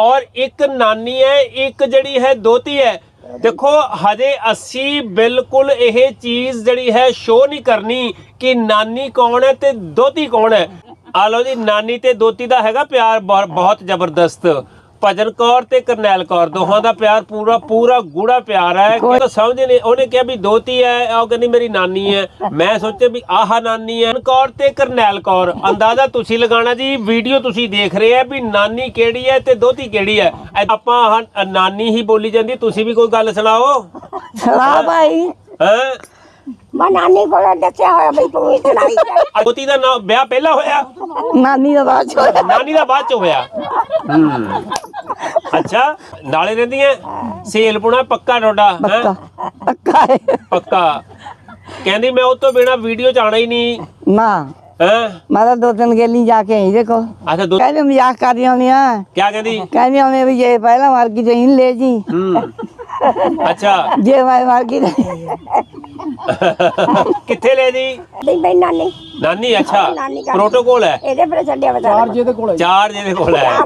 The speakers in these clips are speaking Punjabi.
ਔਰ ਇੱਕ ਨਾਨੀ ਹੈ, ਇੱਕ ਜਿਹੜੀ ਹੈ ਦੋਤੀ ਹੈ। ਦੇਖੋ, ਹਜੇ ਅਸੀਂ ਬਿਲਕੁਲ ਇਹ ਚੀਜ਼ ਜਿਹੜੀ ਹੈ ਸ਼ੋ ਨਹੀਂ ਕਰਨੀ ਕਿ ਨਾਨੀ ਕੌਣ ਹੈ ਤੇ ਦੋਤੀ ਕੌਣ ਹੈ। ਆ ਲਓ ਜੀ, ਨਾਨੀ ਤੇ ਦੋਤੀ ਦਾ ਹੈਗਾ ਪਿਆਰ ਬਹੁ- ਬਹੁਤ ਜ਼ਬਰਦਸਤ। ਭਜਨ ਕੌਰ ਤੇ ਕਰਨੈਲ ਕੌਰ ਦੋਹਾਂ ਦਾ ਪਿਆਰ ਪੂਰਾ ਪੂਰਾ ਗੂੜਾ ਪਿਆਰ ਹੈ। ਕਿ ਤਾਂ ਸਮਝ ਨਹੀਂ ਉਹਨੇ ਕਿਹਾ ਵੀ ਦੋਤੀ ਹੈ ਉਹ ਕਹਿੰਦੀ ਮੇਰੀ ਨਾਨੀ ਹੈ। ਮੈਂ ਸੋਚਿਆ ਵੀ ਆਹ ਨਾਨੀ ਹੈ। ਕੌਰ ਤੇ ਕਰਨੈਲ ਕੌਰ ਅੰਦਾਜ਼ਾ ਤੁਸੀਂ ਲਗਾਉਣਾ ਜੀ ਵੀਡੀਓ ਤੁਸੀਂ ਦੇਖ ਰਹੇ ਆ ਵੀ ਨਾਨੀ ਕਿਹੜੀ ਹੈ ਤੇ ਦੋਤੀ ਕਿਹੜੀ ਹੈ। ਆਪਾਂ ਆਹ ਨਾਨੀ ਹੀ ਬੋਲੀ ਜਾਂਦੀ ਤੁਸੀਂ ਵੀ ਕੋਈ ਗੱਲ ਸੁਣਾਓ? ਸੁਣਾ ਭਾਈ। ਹੈ। ਮੈਂ ਨਾਨੀ ਕੋਲ ਦੱਸਿਆ ਹੋਇਆ ਬਈ ਤੂੰ ਹੀ ਸੁਣਾਈ ਜਾ। ਦੋਤੀ ਦਾ ਨਾਮ ਵਿਆਹ ਪਹਿਲਾਂ ਹੋਇਆ? ਨਾਨੀ ਦਾ ਬਾਅਦ ਚ ਹੋਇਆ। ਨਾਨੀ ਦਾ ਬਾਅਦ ਚ ਹੋਇਆ? ਹੂੰ। ਅੱਛਾ ਨਾਲੇ ਰਹਿੰਦੀਆਂ ਸੇਲਪੁਣਾ ਪੱਕਾ ਤੁਹਾਡਾ ਹੈਂ? ਪੱਕਾ। ਪੱਕਾ ਹੈ। ਪੱਕਾ। ਕਹਿੰਦੀ ਮੈਂ ਉਹ ਤੋਂ ਬਿਨਾ ਵੀਡੀਓ ਚ ਆਣਾ ਹੀ ਨਹੀਂ। ਨਾ ਹੈ? ਮੈਂ ਤਾਂ ਦੋ ਤਿੰਨ ਗੇਲੀ ਜਾ ਕੇ ਆਈ ਦੇਖੋ। ਅੱਛਾ ਦੋ ਕਹਿੰਦੇ ਮਜ਼ਾਕ ਕਰ ਰਹੀ ਹੁੰਦੀ ਆ। ਕੀ ਕਹਿੰਦੀ? ਕਹਿੰਦੀ ਹੁੰਦੀ ਵੀ ਜੇ ਪਹਿਲਾਂ ਮਰ ਗਈ ਤੇ ਇਹਨੂੰ ਲੈ ਜੀ। ਹੂੰ। ਅੱਛਾ। ਜੇ ਮੈਂ ਮਰ ਗਈ ਤੇ ਕਿੱਥੇ ਲੈ ਜੀ ਬਈ ਬਈ ਨਾਨੀ। ਨਾਨੀ ਅੱਛਾ। ਨਾਨੀ ਘਰ। ਪ੍ਰੋਟੋਕੋਲ ਹੈ? ਇਹਦੇ ਪਰ ਛੱਡਿਆ ਬਤਾ ਚਾਰ ਜੇ ਚਾਰ ਜਿਹਦੇ ਕੋਲ ਹੈ।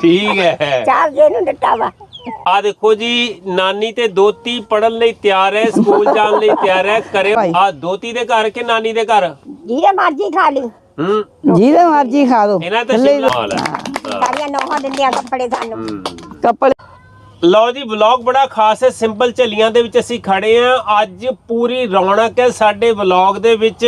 ਠੀਕ ਹੈ। ਚਾਰ ਜੇ ਨੂੰ ਦਿੱਤਾ ਵਾ। ਆ ਦੇਖੋ ਜੀ ਨਾਨੀ ਤੇ ਦੋਤੀ ਪੜਨ ਲਈ ਤਿਆਰ ਹੈ ਸਕੂਲ ਜਾਣ ਲਈ ਤਿਆਰ ਹੈ ਕਰੇ। ਆ ਦੋਤੀ ਦੇ ਘਰ ਕਿ ਨਾਨੀ ਦੇ ਘਰ? ਜਿਹਦੇ ਮਰਜ਼ੀ ਖਾ ਲਈ। ਹੂੰ। ਜਿਹਦੇ ਮਰਜ਼ੀ ਖਾ ਲਓ। ਇਹਨਾਂ ਤਾਂ ਸ਼ਿਮਲਾ ਮਾਲ ਹੈ। ਹਾਂ। ਸਾਰੀਆਂ ਨੌਹਾਂ ਦਿੰਦੀਆਂ ਕੱਪੜੇ ਸਾਨੂੰ। ਹੂੰ। ਕੱਪੜੇ ਲਓ ਜੀ ਵਲੌਗ ਬੜਾ ਖਾਸ ਹੈ ਸਿੰਪਲ ਝੱਲੀਆਂ ਦੇ ਵਿੱਚ ਅਸੀਂ ਖੜੇ ਆਂ ਅੱਜ ਪੂਰੀ ਰੌਣਕ ਹੈ, ਸਾਡੇ ਵਲੌਗ ਦੇ ਵਿੱਚ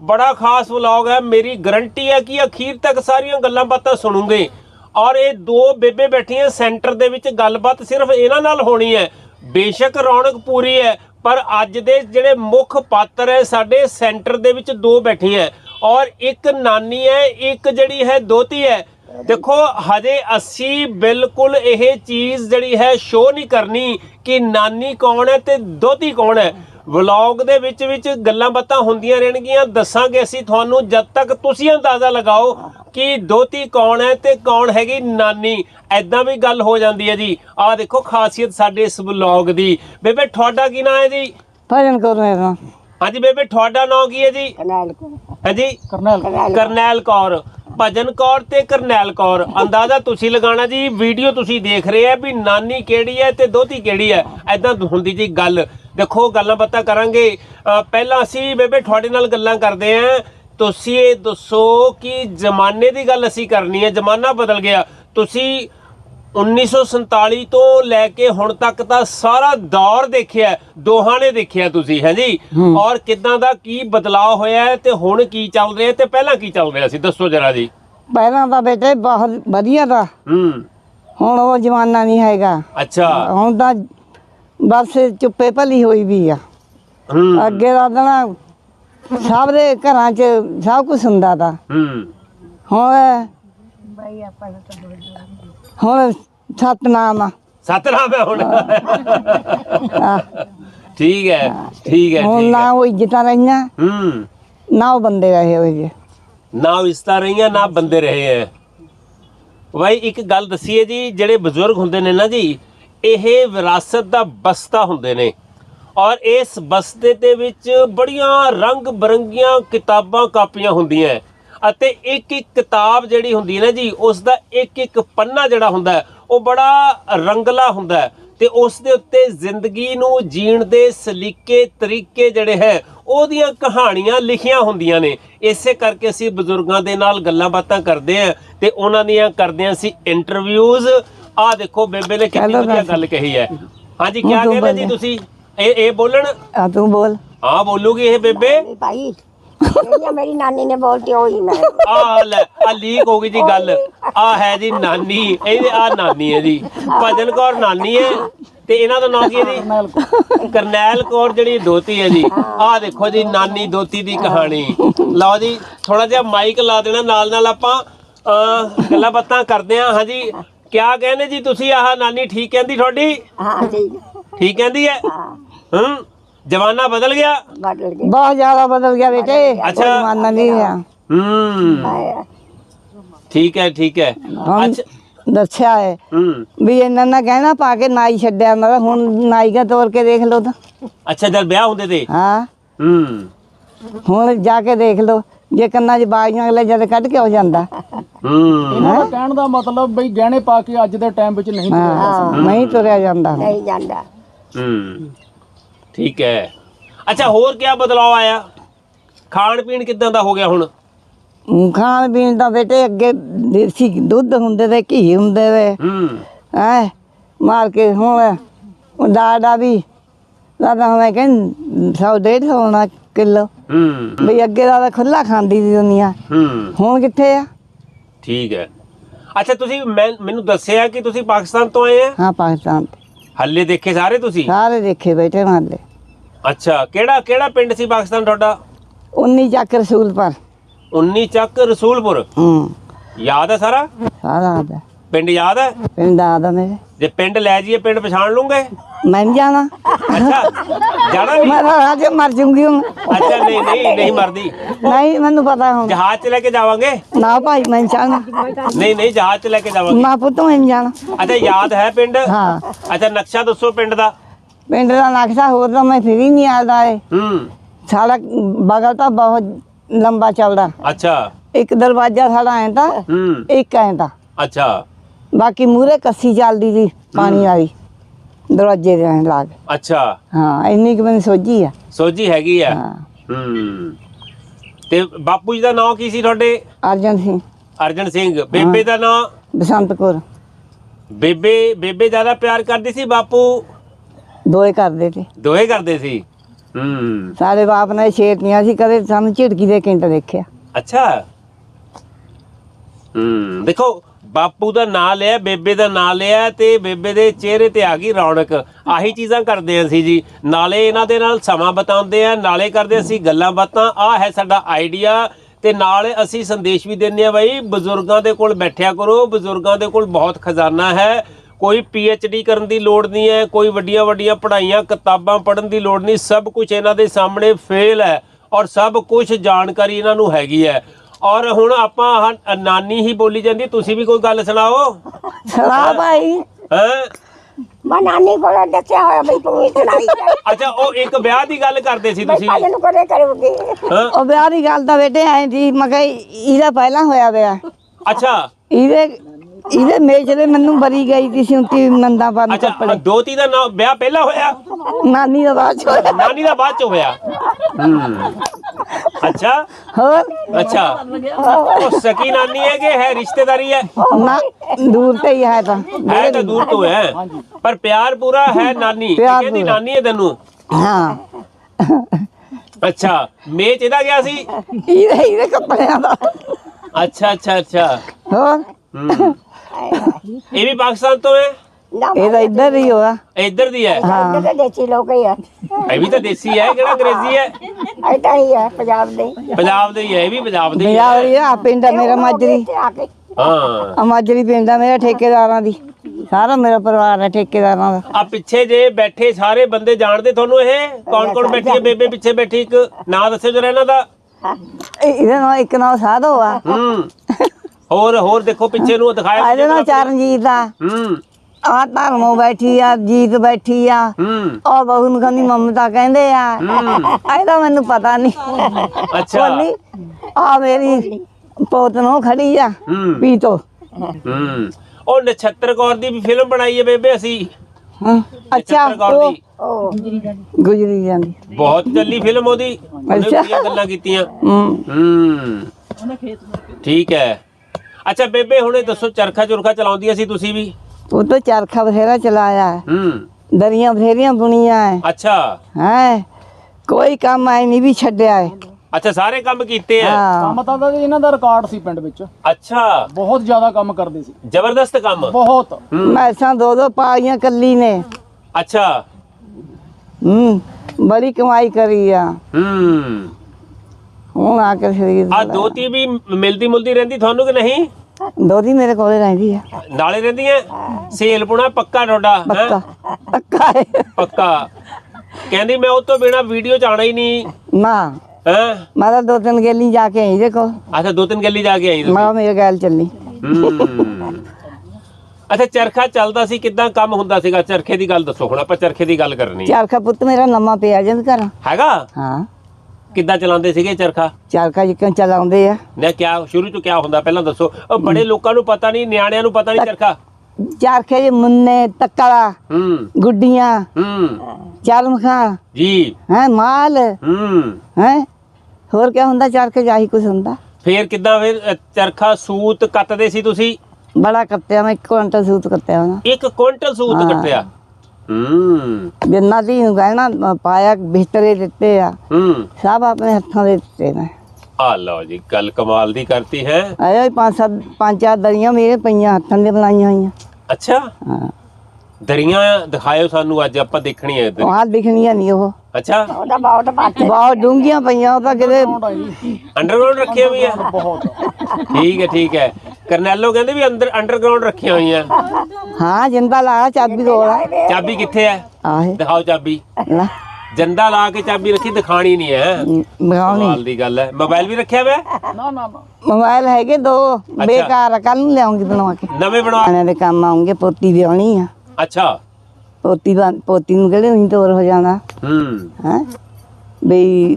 ਬੜਾ ਖਾਸ ਵਲੌਗ ਹੈ। ਮੇਰੀ ਗਰੰਟੀ ਹੈ ਕਿ ਅਖੀਰ ਤੱਕ ਸਾਰੀਆਂ ਗੱਲਾਂ ਬਾਤਾਂ ਸੁਣੋਗੇ। ਔਰ ਇਹ ਦੋ ਬੇਬੇ ਬੈਠੀਆਂ ਸੈਂਟਰ ਦੇ ਵਿੱਚ ਗੱਲਬਾਤ ਸਿਰਫ ਇਹਨਾਂ ਨਾਲ ਹੋਣੀ ਹੈ। ਬੇਸ਼ੱਕ ਰੌਣਕ ਪੂਰੀ ਹੈ, ਪਰ ਅੱਜ ਦੇ ਜਿਹੜੇ ਮੁੱਖ ਪਾਤਰ ਹੈ, ਸਾਡੇ ਸੈਂਟਰ ਦੇ ਵਿੱਚ ਦੋ ਬੈਠੀਆਂ। ਔਰ ਇੱਕ ਨਾਨੀ ਹੈ, ਇੱਕ ਜਿਹੜੀ ਹੈ ਦੋਤੀ ਹੈ। ਦੇਖੋ ਹਜੇ ਅਸੀਂ ਬਿਲਕੁਲ ਇਹ ਚੀਜ਼ ਜਿਹੜੀ ਹੈ ਸ਼ੋ ਨਹੀਂ ਕਰਨੀ ਕਿ ਨਾਨੀ ਕੌਣ ਹੈ ਤੇ ਦੋਤੀ ਕੌਣ ਹੈ। ਵਲੌਗ ਦੇ ਵਿੱਚ ਵਿੱਚ ਗੱਲਾਂ ਬਾਤਾਂ ਹੁੰਦੀਆਂ ਰਹਿਣਗੀਆਂ। ਦੱਸਾਂਗੇ ਅਸੀਂ ਤੁਹਾਨੂੰ ਜਦ ਤੱਕ ਤੁਸੀਂ ਅੰਦਾਜ਼ਾ ਲਗਾਓ ਕਿ ਦੋਤੀ ਕੌਣ ਹੈ ਤੇ ਕੌਣ ਹੈਗੀ ਨਾਨੀ। ਐਦਾਂ ਵੀ ਗੱਲ ਹੋ ਜਾਂਦੀ ਹੈ ਜੀ। ਆਹ ਦੇਖੋ ਖਾਸੀਅਤ ਸਾਡੇ ਇਸ ਵਲੌਗ ਦੀ। ਬੇਬੇ ਤੁਹਾਡਾ ਕੀ ਨਾਮ ਹੈ ਜੀ? ਭਜਨ ਕਰੋ ਇਹਦਾ ਹਾਂਜੀ ਬੇਬੇ ਤੁਹਾਡਾ ਨਾਮ ਕੀ ਹੈ ਜੀ? ਕਨਾਲ ਕੋ ਹਾਂਜੀ ਕਨਾਲ ਕਰਨੈਲ ਕੌਰ। ਭਜਨ ਕੌਰ ਤੇ ਕਰਨੈਲ ਕੌਰ। ਅੰਦਾਜ਼ਾ ਤੁਸੀਂ ਲਗਾਉਣਾ ਜੀ, ਵੀਡੀਓ ਤੁਸੀਂ ਦੇਖ ਰਹੇ ਆ ਵੀ ਨਾਨੀ ਕਿਹੜੀ ਹੈ ਤੇ ਦੋਤੀ ਕਿਹੜੀ ਹੈ। ਐਦਾਂ ਹੁੰਦੀ ਜੀ ਗੱਲ। ਦੇਖੋ, ਗੱਲਾਂ ਬਾਤਾਂ ਕਰਾਂਗੇ। ਪਹਿਲਾਂ ਅਸੀਂ ਬੇਬੇ ਤੁਹਾਡੇ ਨਾਲ ਗੱਲਾਂ ਕਰਦੇ ਆਂ। ਤੁਸੀਂ ਇਹ ਦੱਸੋ ਕਿ ਜ਼ਮਾਨੇ ਦੀ ਗੱਲ ਅਸੀਂ ਕਰਨੀ ਹੈ, ਜ਼ਮਾਨਾ ਬਦਲ ਗਿਆ। ਤੁਸੀਂ 1947 ਤੋਂ ਲੈ ਕੇ ਹੁਣ ਤੱਕ ਦਾ ਸਾਰਾ ਦੌਰ ਦੇਖਿਆ ਦੋਹਾਂ ਨੇ ਦੇਖਿਆ ਤੁਸੀਂ ਹੈ ਜੀ? ਔਰ ਕਿਦਾਂ ਦਾ ਕੀ ਬਦਲਾਅ ਹੋਇਆ ਹੈ ਤੇ ਹੁਣ ਕੀ ਚੱਲ ਰਿਹਾ ਤੇ ਪਹਿਲਾਂ ਕੀ ਚੱਲ ਰਿਹਾ ਸੀ? ਦੱਸੋ ਜਰਾ ਜੀ। ਪਹਿਲਾਂ ਤਾਂ ਬੇਟੇ ਬਹੁਤ ਵਧੀਆ ਦਾ ਹੂੰ। ਹੁਣ ਉਹ ਜ਼ਮਾਨਾ ਨਹੀਂ ਹੈਗਾ। ਅੱਛਾ। ਹੁਣ ਤਾਂ ਬਸ ਚੁੱਪੇ ਭਲੀ ਹੋਈ ਵੀ ਆ। ਅੱਗੇ ਦਾ ਤਾਂ ਨਾ ਸਭ ਦੇ ਘਰਾਂ 'ਚ ਸਭ ਕੁਝ ਹੁੰਦਾ ਤਾ। ਹੂੰ। ਹੁਣ ਹੁਣ ਸਤਨਾਮ ਆ। ਸਤਨਾਮ ਹੈ ਹੁਣ। ਠੀਕ ਹੈ ਠੀਕ ਹੈ ਹੁਣ ਠੀਕ ਹੈ। ਨਾ ਉਹ ਇੱਜ਼ਤਾਂ ਰਹੀਆਂ ਹੂੰ। ਨਾ ਉਹ ਬੰਦੇ ਰਹੇ ਹੋਏ ਜੇ। ਨਾ ਉਹ ਇਸ ਤਰ੍ਹਾਂ ਰਹੀਆਂ ਨਾ ਬੰਦੇ ਰਹੇ ਹੈ। ਭਾਈ ਇੱਕ ਗੱਲ ਦਸੀਏ ਜੀ ਜਿਹੜੇ ਬਜ਼ੁਰਗ ਹੁੰਦੇ ਨੇ ਨਾ ਜੀ ਇਹ ਵਿਰਾਸਤ ਦਾ ਬਸਤਾ ਹੁੰਦੇ ਨੇ। ਔਰ ਇਸ ਬਸਤੇ ਦੇ ਵਿੱਚ ਬੜੀਆਂ ਰੰਗ ਬਰੰਗੀਆਂ ਕਿਤਾਬਾਂ ਕਾਪੀਆਂ ਹੁੰਦੀਆਂ ਹੈ। ਅਤੇ ਇੱਕ ਇੱਕ ਕਿਤਾਬ ਜਿਹੜੀ ਹੁੰਦੀ ਹੈ ਨਾ ਜੀ ਉਸ ਦਾ ਇੱਕ ਇੱਕ ਪੰਨਾ ਜਿਹੜਾ ਹੁੰਦਾ ਹੈ, ਉਹ ਬੜਾ ਰੰਗਲਾ ਹੁੰਦਾ ਹੈ ਤੇ ਉਸ ਦੇ ਉੱਤੇ ਜ਼ਿੰਦਗੀ ਨੂੰ ਜੀਣ ਦੇ ਸਲੀਕੇ ਤਰੀਕੇ ਜਿਹੜੇ ਹੈ ਉਹਦੀਆਂ ਕਹਾਣੀਆਂ ਲਿਖੀਆਂ ਹੁੰਦੀਆਂ ਨੇ। ਇਸੇ ਕਰਕੇ ਅਸੀਂ ਬਜ਼ੁਰਗਾਂ ਦੇ ਨਾਲ ਗੱਲਾਂ ਬਾਤਾਂ ਕਰਦੇ ਆਂ ਤੇ ਉਹਨਾਂ ਦੀਆਂ ਕਰਦੇ ਆਂ ਅਸੀਂ ਇੰਟਰਵਿਊਜ਼ ਆਹ ਦੇਖੋ ਬੇਬੇ ਨੇ ਕਿੰਨੀ ਵਧੀਆ। ਗੱਲ ਕਹੀ ਹੈ। ਹਾਂਜੀ ਕੀ ਕਹਿੰਦੇ ਜੀ। ਤੁਸੀਂ? ਇਹ ਇਹ ਬੋਲਣ? ਆ ਤੂੰ ਬੋਲ। ਹਾਂ ਬੋਲੂਗੀ ਇਹ ਬੇਬੇ? ਭਾਈ। ਜਿਹੜੀਆਂ ਮੇਰੀ ਨਾਨੀ ਨੇ ਬੋਲਤੀ ਉਹੀ ਮੈਂ। ਆ ਲੈ ਆ ਲੀਕ ਹੋ ਗਈ ਜੀ ਗੱਲ। ਆ ਹੈ ਜੀ ਨਾਨੀ ਇਹ ਆ ਨਾਨੀ ਹੈ ਜੀ। ਭਜਨ ਕੌਰ ਨਾਨੀ ਹੈ ਤੇ ਇਹਨਾਂ ਦਾ ਨਾਮ ਕੀ ਹੈ ਜੀ? ਕਰਨੈਲ ਕੌਰ। ਜਿਹੜੀ ਦੋਤੀ ਹੈ ਜੀ। ਆ ਦੇਖੋ ਜੀ ਨਾਨੀ ਦੋਤੀ ਦੀ ਕਹਾਣੀ। ਲਓ ਜੀ ਥੋੜਾ ਜਿਹਾ ਮਾਈਕ ਲਾ ਦੇਣਾ ਨਾਲ ਨਾਲ ਆਪਾਂ ਗੱਲਾਂ ਬਾਤਾਂ ਕਰਦੇ ਹਾਂ। ਹਾਂਜੀ ਕਿਆ ਕਹਿੰਦੇ ਜੀ ਤੁਸੀਂ? ਆਹ ਨਾਨੀ ਠੀਕ ਕਹਿੰਦੀ ਤੁਹਾਡੀ? ਹਾਂ ਠੀਕ ਠੀਕ ਕਹਿੰਦੀ ਹੈ? ਹਾਂ। ਹੂੰ? ਜਵਾਨਾ ਬਦਲ ਗਿਆ? ਬਦਲ ਗਏ ਬਹੁਤ ਜ਼ਿਆਦਾ ਬਦਲ ਗਿਆ ਬੇਟੇ। ਅੱਛਾ। ਕੋਈ ਜ਼ਮਾਨਾ ਨਹੀਂ ਆ। ਹੂੰ। ਆਇਆ। ਠੀਕ ਹੈ ਠੀਕ ਹੈ। ਹੁਣ ਅੱਛਾ। ਦੱਸਿਆ ਹੈ ਹੂੰ। ਵੀ ਇਹਨਾਂ ਨੇ ਕਹਿਣਾ ਪਾ ਕੇ ਨਾਈ ਛੱਡਿਆ। ਮੈਂ ਹੁਣ ਨਾਈ ਦਾ ਤੋਰ ਕੇ ਦੇਖ ਲਓ ਤਾਂ। ਅੱਛਾ ਜਦ ਵਿਆਹ ਹੁੰਦੇ ਤੇ? ਹਾਂ। ਹੂੰ। ਹੁਣ ਜਾ ਕੇ ਦੇਖ ਲਓ। ਜੇ ਕੰਨਾਂ 'ਚ ਬਾਗੀਆਂ ਅਗਲੇ ਜਦ ਕੱਢ ਕੇ ਹੋ ਜਾਂਦਾ। ਹੂੰ। ਇਹਨਾਂ ਦਾ ਕਹਿਣ ਦਾ ਮਤਲਬ ਬਈ ਗਹਿਣੇ ਪਾ ਕੇ ਅੱਜ ਦੇ ਟਾਈਮ ਵਿੱਚ ਨਹੀਂ ਤੁਰਿਆ ਜਾਂਦਾ। ਨਹੀਂ ਜਾਂਦਾ। ਹੂੰ। ਠੀਕ ਹੈ। ਅੱਛਾ ਹੋਰ ਕੀ ਬਦਲਾਅ ਆਇਆ? ਖਾਣ ਪੀਣ ਕਿਦਾਂ ਦਾ ਹੋ ਗਿਆ ਹੁਣ? ਖਾਣ ਪੀਣ ਦਾ ਬੇਟੇ ਅੱਗੇ ਦੇਸੀ ਦੁੱਧ ਹੁੰਦੇ ਤੇ ਘੀ ਹੁੰਦੇ ਵੇ ਹੂੰ। ਹੈ ਮਾਰ ਕੇ ਹੁਣ ਉਹ ਡਾਡਾ ਵੀ ਦਾਦਾ ਮੈਂ ਕਹਿੰਦੀ ਸੌ ਡੇਢ ਸੌ ਨਾ ਕਿਲੋ। ਹੂੰ। ਬਈ ਅੱਗੇ ਦਾ ਖੁੱਲਾ ਖਾਂਦੀ ਸੀ ਦੁਨੀਆ। ਹੂੰ। ਹੁਣ ਕਿੱਥੇ ਆ? ਠੀਕ ਹੈ। ਅੱਛਾ ਤੁਸੀਂ ਮੈਨੂੰ ਦੱਸਿਆ ਕਿ ਤੁਸੀਂ ਪਾਕਿਸਤਾਨ ਤੋਂ ਆਏ ਆ? ਹਾਂ ਪਾਕਿਸਤਾਨ ਤੇ। ਹੱਲੇ ਦੇਖੇ ਸਾਰੇ ਤੁਸੀਂ? ਸਾਰੇ ਦੇਖੇ ਬੈਠੇ ਮਾਲੇ ਅੱਛਾ ਕਿਹੜਾ ਕਿਹੜਾ ਪਿੰਡ ਸੀ ਪਾਕਿਸਤਾਨ ਤੁਹਾਡਾ? 19 ਚੱਕ ਰਸੂਲ ਪਰ 19 ਚੱਕ ਰਸੂਲਪੁਰ। ਹੂੰ। ਯਾਦ ਹੈ ਸਾਰਾ? ਸਾਰਾ ਆਦਾ ਪਿੰਡ ਯਾਦ ਹੈ? ਪਿੰਡ ਆਦਾ ਮੇਰੇ। ਜੇ ਪਿੰਡ ਲੈ ਜਾਈਏ ਪਿੰਡ ਪਛਾਣ ਲੂੰਗੇ? ਮੈਂ ਨੀ ਜਾਣਾ। ਅੱਛਾ ਜਾਣਾ ਨਹੀਂ ਮੈਂ ਅੱਜ ਮਰ ਜੂੰਗੀ ਹੁਣ। ਅੱਛਾ ਨਹੀਂ ਨਹੀਂ ਨਹੀਂ ਮਰਦੀ। ਨਹੀਂ ਮੈਨੂੰ ਪਤਾ ਹੁਣ। ਜਹਾਜ਼ 'ਚ ਲੈ ਕੇ ਜਾਵਾਂਗੇ? ਨਾ ਭਾਈ ਮੈਂ ਨੀ ਜਾਣਾ। ਨਹੀਂ ਨਹੀਂ ਜਹਾਜ਼ 'ਚ ਲੈ ਕੇ ਜਾਵਾਂਗੇ। ਨਾ ਪੁੱਤ ਮੈਂ ਜਾਣਾ। ਅੱਛਾ ਯਾਦ ਹੈ ਪਿੰਡ? ਹਾਂ। ਅੱਛਾ ਨਕਸ਼ਾ ਦੱਸੋ ਪਿੰਡ ਦਾ। ਪਿੰਡ ਦਾ ਨਕਸ਼ਾ ਹੋਰ ਤਾਂ ਮੈਂ ਫਿਰ ਹੀ ਨਹੀਂ ਆਦਾ ਏ ਹੂੰ। ਸਾਡਾ ਬਗਲ ਤਾਂ ਬਹੁਤ ਲੰਬਾ ਚੱਲਦਾ। ਅੱਛਾ। ਇੱਕ ਦਰਵਾਜ਼ਾ ਸਾਡਾ ਐ ਤਾਂ ਹੂੰ। ਇੱਕ ਐ ਤਾਂ। ਅੱਛਾ। ਬਾਕੀ ਮੂਰੇ ਕੱਸੀ ਚੱਲਦੀ ਸੀ ਪਾਣੀ ਵਾਲੀ ਦਰਵਾਜ਼ੇ ਦੇ ਐਂ ਲਾ ਕੇ। ਅੱਛਾ। ਹਾਂ ਇੰਨੀ ਕਿ ਮੈਨੂੰ ਸੋਝੀ ਆ। ਸੋਝੀ ਹੈਗੀ ਆ? ਹਾਂ। ਹੂੰ। ਤੇ ਬਾਪੂ ਜੀ ਦਾ ਨਾਮ ਕੀ ਸੀ ਤੁਹਾਡੇ? ਅਰਜਨ ਸਿੰਘ। ਅਰਜਨ ਸਿੰਘ। ਬੇਬੇ ਦਾ ਨਾਮ ਬਸੰਤ ਕੌਰ। ਬੇਬੇ ਬੇਬੇ ਜ਼ਿਆਦਾ ਪਿਆਰ ਕਰਦੀ ਸੀ ਬਾਪੂ? ਦੋਏ ਕਰਦੇ ਤੇ ਦੋਏ ਕਰਦੇ ਸੀ? ਹੂੰ। ਸਾਡੇ ਬਾਪ ਨੇ ਛੇੜਤੀਆਂ ਸੀ ਕਦੇ ਸਾਨੂੰ ਝਿੜਕੀ ਦੇ ਕਿੰਟ ਦੇਖਿਆ। ਅੱਛਾ। ਹੂੰ। ਦੇਖੋ ਬਾਪੂ ਦਾ ਨਾਂ ਲਿਆ, ਬੇਬੇ ਦਾ ਨਾਂ ਲਿਆ ਤੇ ਬੇਬੇ ਦੇ ਚਿਹਰੇ ਤੇ ਆ ਗਈ ਰੌਣਕ। ਆਹੀ ਚੀਜ਼ਾਂ ਕਰਦੇ ਆਂ ਸੀ ਜੀ। ਨਾਲੇ ਇਹਨਾਂ ਦੇ ਨਾਲ ਸਮਾਂ ਬਿਤਾਉਂਦੇ ਆ ਨਾਲੇ ਕਰਦੇ ਅਸੀਂ ਗੱਲਾਂ ਬਾਤਾਂ। ਆ ਹੈ ਸਾਡਾ ਆਈਡੀਆ ਤੇ ਨਾਲ ਅਸੀਂ ਸੰਦੇਸ਼ ਵੀ ਦਿੰਦੇ ਆ ਬਾਈ, ਬਜ਼ੁਰਗਾਂ ਦੇ ਕੋਲ ਬੈਠਿਆ ਕਰੋ। ਬਜ਼ੁਰਗਾਂ ਦੇ ਕੋਲ ਬਹੁਤ ਖਜ਼ਾਨਾ ਹੈ। ਕੋਈ ਡੀ ਕਰਨ ਦੀ ਲੋੜ ਨਹੀਂ ਹੈ, ਕੋਈ ਵੱਡੀਆਂ ਵੱਡੀਆਂ ਪੜ੍ਹਾਈਆਂ, ਕਿਤਾਬਾਂ ਪੜ੍ਹਨ ਦੀ ਲੋੜ ਨਹੀਂ। ਸਭ ਕੁਝ ਇਹਨਾਂ ਦੇ ਸਾਹਮਣੇ ਫੇਲ ਹੈ ਔਰ ਸਭ ਕੁਝ ਜਾਣਕਾਰੀ ਇਹਨਾਂ ਨੂੰ ਹੈਗੀ ਹੈ। ਔਰ ਹੁਣ ਆਪਾਂ ਆਹ ਨਾਨੀ ਹੀ ਬੋਲੀ ਜਾਂਦੀ ਤੁਸੀਂ ਵੀ ਕੋਈ ਗੱਲ ਸੁਣਾਓ? ਸਲਾ ਭਾਈ। ਹੈਂ? ਮੈਂ ਨਾਨੀ ਕੋਲ ਦੱਸਿਆ ਹੋਇਆ ਬਈ ਤੂੰ ਹੀ ਸੁਣਾਈ ਜਾ ਅੱਛਾ ਉਹ ਇੱਕ ਵਿਆਹ ਦੀ ਗੱਲ ਕਰਦੇ ਸੀ ਮੈਂ ਤੁਸੀਂ। ਕੱਲ ਨੂੰ ਕਰੇ ਕਰੂਗੀ? ਹਾਂ? ਉਹ ਵਿਆਹ ਦੀ ਗੱਲ ਤਾਂ ਬੇਟੇ ਐ ਜੀ ਮੈਂ ਕਿਹਾ ਇਹਦਾ ਪਹਿਲਾਂ ਹੋਇਆ ਵਿਆਹ। ਅੱਛਾ। ਇਹਦੇ ਇਹਦੇ ਦੇ ਮੈਨੂੰ ਬਰੀ ਗਈ ਸੀ ਸੁੰਤੀ ਨੰਦਾ ਬਨ ਅੱਛਾ ਕੱਪੜੇ। ਦੋਤੀ ਦਾ ਵਿਆਹ ਪਹਿਲਾਂ ਹੋਇਆ? ਨਾਨੀ ਦਾ ਬਾਅਦ ਚ ਹੋਇਆ। ਨਾਨੀ ਦਾ ਬਾਅਦ ਚ ਹੋਇਆ? ਹੂੰ। ਅੱਛਾ। ਹੋਰ? ਅੱਛਾ। ਉਹ ਸਕੀ ਨਾਨੀ ਹੈ ਕਿ ਹੈ ਰਿਸ਼ਤੇਦਾਰੀ ਹੈ? ਨਾ ਦੂਰ ਤੇ ਹੀ ਹੈ ਤਾਂ। ਹੈ ਤਾਂ ਦੂਰ ਤੋਂ ਹੈ। ਪਰ ਪਿਆਰ ਪੂਰਾ ਹੈ ਨਾਨੀ। ਪਿਆਰ ਪੂਰਾ। ਨਾਨੀ ਹੈ ਤੈਨੂੰ। ਹਾਂ। ਅੱਛਾ। ਮੇਚ ਇਹਦਾ ਗਿਆ ਸੀ? ਇਹਦੇ ਇਹਦੇ ਕੱਪੜਿਆਂ ਦਾ। ਅੱਛਾ ਅੱਛਾ ਅੱਛਾ। ਹੋਰ? ਹੂੰ। ਇਹ ਵੀ ਪਾਕਿਸਤਾਨ ਤੋਂ ਹੈ? ਨਾ ਇਹ ਤਾਂ ਇੱਧਰ ਹੀ ਹੋਆ। ਇੱਧਰ ਦੀ ਹੈ? ਇੱਧਰ ਦੇ ਦੇਸੀ ਲੋਕ ਹੀ ਆ। ਇਹ ਵੀ ਤਾਂ ਦੇਸੀ ਹੈ ਕਿਹੜਾ ਅੰਗਰੇਜ਼ੀ ਹੈ? ਐਦਾਂ ਹੀ ਆ ਪੰਜਾਬ ਦੇ ਪੰਜਾਬ ਦੇ ਹੀ ਹੈ ਇਹ ਵੀ ਪੰਜਾਬ ਦੇ ਹੀ ਮੇਰਾ ਹੈ ਇਹ ਪਿੰਡ ਆ ਮੇਰਾ ਮਾਜਰੀ। ਇੱਥੇ ਆ ਕੇ। ਹਾਂ। ਆ ਮਾਜਰੀ ਪਿੰਡ ਆ ਮੇਰਾ ਠੇਕੇਦਾਰਾਂ ਦੀ। ਸਾਰਾ ਮੇਰਾ ਪਰਿਵਾਰ ਹੈ ਠੇਕੇਦਾਰਾਂ ਦਾ। ਆ ਪਿੱਛੇ ਜੇ ਬੈਠੇ ਸਾਰੇ ਬੰਦੇ ਜਾਣਦੇ ਤੁਹਾਨੂੰ ਇਹ? ਕੌਣ ਕੌਣ ਬੈਠੀ ਹੈ? ਬੇਬੇ ਪਿੱਛੇ ਬੈਠੀ ਇੱਕ। ਨਾਂ ਦੱਸਿਓ ਜਰਾ ਇਹਨਾਂ ਦਾ। ਇਹ- ਇਹਦੇ ਨਾਲ ਇੱਕ ਨਾਲ ਸਾਧੋ ਆ। ਹੂੰ। ਹੋਰ ਹੋਰ ਦੇਖੋ ਪਿੱਛੇ ਨੂੰ ਦਿਖਾਇਆ ਇਹਦੇ ਨਾਲ ਚਰਨਜੀਤ ਆ ਹੂੰ। ਆ ਧਰਮੋ ਬੈਠੀ ਆ ਜੀਤ ਬੈਠੀ ਆ। ਹੂੰ। ਉਹ ਬਹੂ ਨੂੰ ਕਹਿੰਦੀ ਮਮਤਾ ਕਹਿੰਦੇ ਆ। ਇਹਦਾ ਮੈਨੂੰ ਪਤਾ ਨਹੀਂ ਅੱਛਾ। ਬੋਲੀ ਆ ਮੇਰੀ ਪੋਤ ਨੂੰ ਖੜੀ ਆ ਹੂੰ। ਪੀਤੋ। ਹੂੰ। ਉਹ ਨਛੱਤਰ ਕੌਰ ਦੀ ਵੀ ਫਿਲਮ ਬਣਾਈ ਹੈ ਬੇਬੇ ਅਸੀਂ। ਹਾਂ, ਅੱਛਾ ਉਹ ਦੀ। ਗੁਜਰੀ ਜਾਂਦੀ। ਬਹੁਤ ਚੱਲੀ ਫਿਲਮ ਉਹਦੀ। ਅੱਛਾ। ਗੱਲਾਂ ਕੀਤੀਆਂ। ਹੂੰ। ਹੂੰ। ਠੀਕ ਹੈ। ਅੱਛਾ ਬੇਬੇ ਹੁਣੇ ਦੱਸੋ ਚਰਖਾ ਚੁਰਖਾ ਚਲਾਉਂਦੀਆਂ ਸੀ ਤੁਸੀਂ ਵੀ? ਉਹ ਤੋਂ ਚਰਖਾ ਬਥੇਰਾ ਚਲਾਇਆ। ਹੈ। ਹੂੰ ਦਰੀਆਂ ਬਥੇਰੀਆਂ ਬੁਣੀਆਂ ਹੈ ਅੱਛਾ। ਹੈ? ਕੋਈ ਕੰਮ ਐ ਨਹੀਂ ਵੀ ਛੱਡਿਆ ਹੈ ਅੱਛਾ ਸਾਰੇ ਕੰਮ ਕੀਤੇ ਆ ਹਾਂ। ਕੰਮ ਤਾਂ ਦਾ ਇਹਨਾਂ ਦਾ ਰਿਕਾਰਡ ਸੀ ਪਿੰਡ ਵਿੱਚ। ਅੱਛਾ। ਬਹੁਤ ਜ਼ਿਆਦਾ ਕੰਮ ਕਰਦੇ ਸੀ। ਜ਼ਬਰਦਸਤ ਕੰਮ? ਬਹੁਤ। ਮੈਸਾਂ ਦੋ ਦੋ ਪਾਈਆਂ ਕੱਲੀ ਨੇ। ਅੱਛਾ। ਹੂੰ। ਬੜੀ ਕਮਾਈ ਕਰੀ ਆ। ਹੂੰ। ਹੁਣ ਆ ਕੇ ਸਰੀਰ ਆ ਦੋਤੀ ਵੀ ਮਿਲਦੀ ਮੁਲਦੀ ਰਹਿੰਦੀ ਤੁਹਾਨੂੰ ਕਿ ਨਹੀਂ? ਦੋਦੀ ਮੇਰੇ ਕੋਲੇ ਰਹਿੰਦੀ ਆ। ਨਾਲੇ ਰਹਿੰਦੀਆਂ ਸੇਲ ਪੁਣਾ ਪੱਕਾ ਤੁਹਾਡਾ? ਪੱਕਾ ਪੱਕਾ ਹੈ ਪੱਕਾ। ਕਹਿੰਦੀ ਮੈਂ ਉਹ ਤੋਂ ਬਿਨਾ ਵੀਡੀਓ ਚ ਆਣਾ ਹੀ ਨਹੀਂ। ਨਾ। ਹੈ? ਮੈਂ ਤਾਂ ਦੋ ਤਿੰਨ ਗੇਲੀ ਜਾ ਕੇ ਆਈ ਦੇਖੋ। ਅੱਛਾ ਦੋ ਤਿੰਨ ਗੱਲੀ ਜਾ ਕੇ ਆਈ ਤੁਸੀਂ? ਮੈਂ ਮੇਰੇ ਗੱਲ ਚੱਲੀ। ਹੂੰ। ਅੱਛਾ ਚਰਖਾ ਚੱਲਦਾ ਸੀ ਕਿਦਾਂ ਕੰਮ ਹੁੰਦਾ ਸੀਗਾ? ਚਰਖੇ ਦੀ ਗੱਲ ਦੱਸੋ ਹੁਣ ਆਪਾਂ ਚਰਖੇ ਦੀ ਗੱਲ ਕਰਨੀ। ਚਰਖਾ ਪੁੱਤ ਮੇਰਾ ਨਵਾਂ ਪਿਆ ਜਦ ਘਰ। ਹੈਗਾ? ਹਾਂ। ਕਿੱਦਾਂ ਚਲਾਉਂਦੇ ਸੀਗੇ ਚਰਖਾ? ਚਰਖਾ ਜਿੱਕਾਂ ਚਲਾਉਂਦੇ ਆ। ਨਾ ਕਿਆ ਸ਼ੁਰੂ ਤੋਂ ਕਿਆ ਹੁੰਦਾ? ਪਹਿਲਾਂ ਦੱਸੋ। ਉਹ ਬੜੇ ਲੋਕਾਂ ਨੂੰ ਪਤਾ ਨਹੀਂ ਨਿਆਣਿਆਂ ਨੂੰ ਪਤਾ ਨਹੀਂ ਚਰਖਾ। ਚਰਖੇ ਦੇ ਮੁੰਨੇ ਤੱਕੜਾ ਹੂੰ। ਗੁੱਡੀਆਂ। ਹੂੰ। ਚਰਮਖਾ। ਜੀ। ਹੈ ਮਾਲ। ਹੂੰ। ਹੈ? ਹੋਰ ਕੀ ਹੁੰਦਾ ਚਰਖੇ ਜਾਹੀ ਕੁਛ ਹੁੰਦਾ। ਫੇਰ ਕਿੱਦਾਂ ਫਿਰ ਅ, ਚਰਖਾ ਸੂਤ ਕੱਤਦੇ ਸੀ ਤੁਸੀਂ? ਬੜਾ ਕੱਟਿਆ ਮੈਂ ਇੱਕ ਕੁਇੰਟਲ ਸੂਤ ਕੱਟਿਆ ਉਹਨਾਂ ਇੱਕ ਕੁਇੰਟਲ ਸੂਤ ਹਾਂ। ਕੱਟਿਆ? ਹੂੰ। ਜਿੰਨਾ ਦੀ ਨੂੰ ਗਹਿਣਾ ਪਾਇਆ ਬਿਸਤਰੇ ਦਿੱਤੇ ਆ। ਹੂੰ। ਸਭ ਆਪਣੇ ਹੱਥਾਂ ਦੇ ਦਿੱਤੇ ਮੈਂ ਆ ਲਓ ਜੀ ਗੱਲ ਕਮਾਲ ਦੀ ਕਰਤੀ ਹੈ। ਆਇਆ ਪੰਜ ਸੱਤ ਪੰਜ ਚਾਰ ਦਰੀਆਂ ਮੇਰੇ ਪਈਆਂ ਹੱਥਾਂ ਦੇ ਬਣਾਈਆਂ ਹੋਈਆਂ। ਅੱਛਾ। ਹਾਂ। ਦਰੀਆਂ ਦਿਖਾਇਓ ਸਾਨੂੰ ਅੱਜ ਆਪਾਂ ਦੇਖਣੀ ਹੈ ਦਰੀ। ਉਹ ਹਾਲ ਦਿਖਣੀਆਂ ਨਹੀਂ ਉਹ। ਅੱਛਾ। ਉਹਦਾ ਬਹੁਤ ਬਾਤ ਬਹੁਤ ਡੂੰਘੀਆਂ ਪਈਆਂ ਉਹ ਤਾਂ ਕਿਤੇ ਅੰਡਰਗਰਾਉਂਡ ਰੱਖੀਆਂ ਹੋਈਆਂ? ਬਹੁਤ। ਠੀਕ ਹੈ ਠੀਕ ਹੈ। ਕਰਨੈਲੋ ਕਹਿੰਦੇ ਵੀ ਅੰਦਰ ਅੰਡਰਗਰਾਉਂਡ ਰੱਖੀਆਂ ਹੋਈਆਂ। ਹਾਂ ਜਿੰਦਾ ਲਾਇਆ ਚਾਬੀ ਕੋਲ ਆ। ਚਾਬੀ ਕਿੱਥੇ ਹੈ? ਆਹੇ। ਦਿਖਾਓ ਚਾਬੀ। ਲੈ। ਜੰਦਾ ਲਾ ਕੇ ਚਾਬੀ ਰੱਖੀ ਦਿਖਾਣੀ ਨਹੀਂ ਹੈ। ਬਗਾਉਣੀ ਕਮਾਲ ਦੀ ਗੱਲ ਹੈ। ਮੋਬਾਈਲ ਵੀ ਰੱਖਿਆ ਹੋਇਆ? ਨਾ ਨਾ ਨਾ। ਮੋਬਾਈਲ ਹੈਗੇ ਦੋ। ਬੇਕਾਰ ਕੱਲ ਨੂੰ ਲਿਆਉਂਗੀ ਬਣਵਾ ਕੇ। ਨਵੇਂ ਬਣਵਾ ਦੇ ਕੰਮ ਆਉਂਗੇ ਪੋਤੀ ਵਿਆਹਣੀ ਆ। ਅੱਛਾ। ਪੋਤੀ ਬਣ- ਪੋਤੀ ਨੂੰ ਕਿਹੜੇ ਨਹੀਂ ਤੋਰ ਹੋ ਜਾਣਾ। ਹੂੰ। ਹੈ? ਬਈ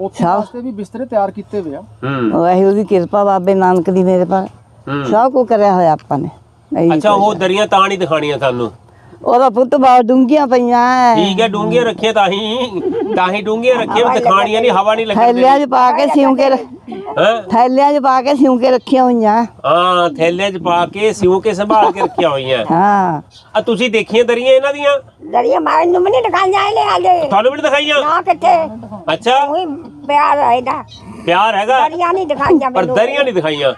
ਉੱਥੇ ਵਾਸਤੇ ਵੀ ਬਿਸਤਰੇ ਤਿਆਰ ਕੀਤੇ ਹੋਏ ਆ। ਹੂੰ। ਉਹ ਇਹ ਉਹਦੀ ਕਿਰਪਾ ਬਾਬੇ ਨਾਨਕ ਦੀ ਮੇਰੇ ਪਰ ਹੂੰ। ਸਭ ਕੁ ਕਰਿਆ ਹੋਇਆ ਆਪਾਂ ਨੇ। ਨਹੀਂ ਅੱਛਾ ਉਹ ਦਰੀਆਂ ਤਾਂ ਨਹੀਂ ਦਿਖਾਣੀਆਂ ਸਾਨੂੰ। ਉਹਦਾ ਪੁੱਤ ਬਹੁਤ ਡੂੰਘੀਆਂ ਪਈਆਂ ਐ। ਠੀਕ ਹੈ ਡੂੰਘੀਆਂ ਰੱਖੀਆਂ ਤਾਂ ਹੀ ਤਾਂ ਹੀ ਡੂੰਘੀਆਂ ਰੱਖੀਆਂ ਵੀ ਦਿਖਾਣੀਆਂ ਨਹੀਂ ਹਵਾ ਨਹੀਂ ਲੱਗਣ ਥੈਲਿਆਂ 'ਚ ਪਾ ਕੇ ਸਿਉਂ ਕੇ ਰੱਖ- ਹਾਂ? ਥੈਲਿਆਂ 'ਚ ਪਾ ਕੇ ਸਿਉਂ ਕੇ ਰੱਖੀਆਂ ਹੋਈਆਂ। ਹਾਂ ਥੈਲੇ 'ਚ ਪਾ ਕੇ ਸਿਉ ਕੇ ਸੰਭਾਲ ਕੇ ਰੱਖੀਆਂ ਹੋਈਆਂ। ਹਾਂ। ਆ ਤੁਸੀਂ ਦੇਖੀਆਂ ਦਰੀਆਂ ਇਹਨਾਂ ਦੀਆਂ? ਦਰੀਆ ਮਾਰਨ ਨੂੰ ਨਹੀਂ ਦਿਖਾਈਆਂ ਲੈ ਆਲੇ ਤੁਹਾਨੂੰ ਵੀ ਨੀ ਦਿਖਾਈਆਂ? ਨਾ ਕਿੱਥੇ? ਅੱਛਾ। ਉਹੀ ਪਿਆਰ ਹੈ ਇਹਦਾ। ਪਿਆਰ ਹੈਗਾ? ਦਰੀਆ ਨਹੀਂ ਦਿਖਾਈਆਂ ਪਰ ਮੈਨੂੰ। ਦਰੀਆਂ ਨਹੀਂ ਦਿਖਾਈਆਂ।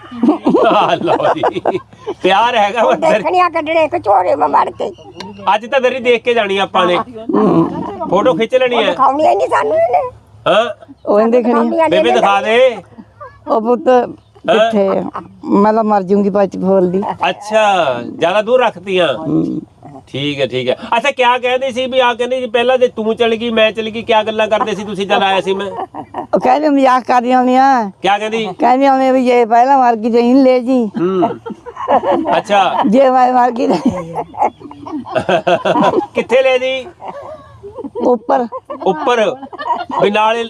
ਆ ਲਓ ਜੀ। ਪਿਆਰ ਹੈਗਾ ਪਰ ਦਰੀ- ਦੇਖਣੀਆਂ ਕੱਢਣੇ ਕਚੋਰੇ ਮੈਂ ਵੜ ਕੇ। ਅੱਜ ਤਾਂ ਦਰੀ ਦੇਖ ਕੇ ਜਾਣੀ ਆਪਾਂ ਨੇ। ਫੋਟੋ ਖਿੱਚ ਲੈਣੀ ਹੈ ਦਿਖਾਉਣੀ ਹੀ ਨਹੀਂ ਸਾਨੂੰ ਇਹਨੇ। ਹਾਂ। ਉਹ ਨੀ ਦੇਖਣੀ ਦਿਖਾਉਣੀਆਂ ਬੇਬੇ ਦਿਖਾ ਦੇ। ਉਹ ਪੁੱਤ ਕਿੱਥੇ ਮੈਂ ਤਾਂ ਮਰ ਜੂੰਗੀ ਪੱਚ ਫੋਲਦੀ ਅੱਛਾ ਜ਼ਿਆਦਾ ਦੂਰ ਰੱਖਤੀਆਂ। ਠੀਕ ਹੈ ਠੀਕ ਹੈ। ਅੱਛਾ ਕਿਆ ਕਹਿੰਦੇ ਸੀ ਵੀ ਆ ਕਹਿੰਦੇ ਜੀ ਪਹਿਲਾਂ ਜੇ ਤੂੰ ਚਲ ਗਈ ਮੈਂ ਚਲ ਗਈ ਕਿਆ ਗੱਲਾਂ ਕਰਦੇ ਸੀ ਤੁਸੀਂ ਜਦ ਆਇਆ ਸੀ ਮੈਂ? ਉਹ ਕਹਿੰਦੇ ਮਜ਼ਾਕ ਕਰਦੀਆਂ ਹੁੰਦੀਆਂ ਕਿਆ ਕਹਿੰਦੀ? ਕਹਿੰਦੇ ਹੁੰਦੇ ਵੀ ਜੇ ਪਹਿਲਾਂ ਮਰ ਗਈ ਤੇ ਇਹਨੂੰ ਲੈ ਜੀ। ਹੂੰ। ਅੱਛਾ। ਜੇ ਮੈਂ ਮਰ ਗਈ ਕਿੱਥੇ ਲੈ ਜੀ? ਉੱਪਰ। ਉੱਪਰ। ਵੀ ਨਾਲੇ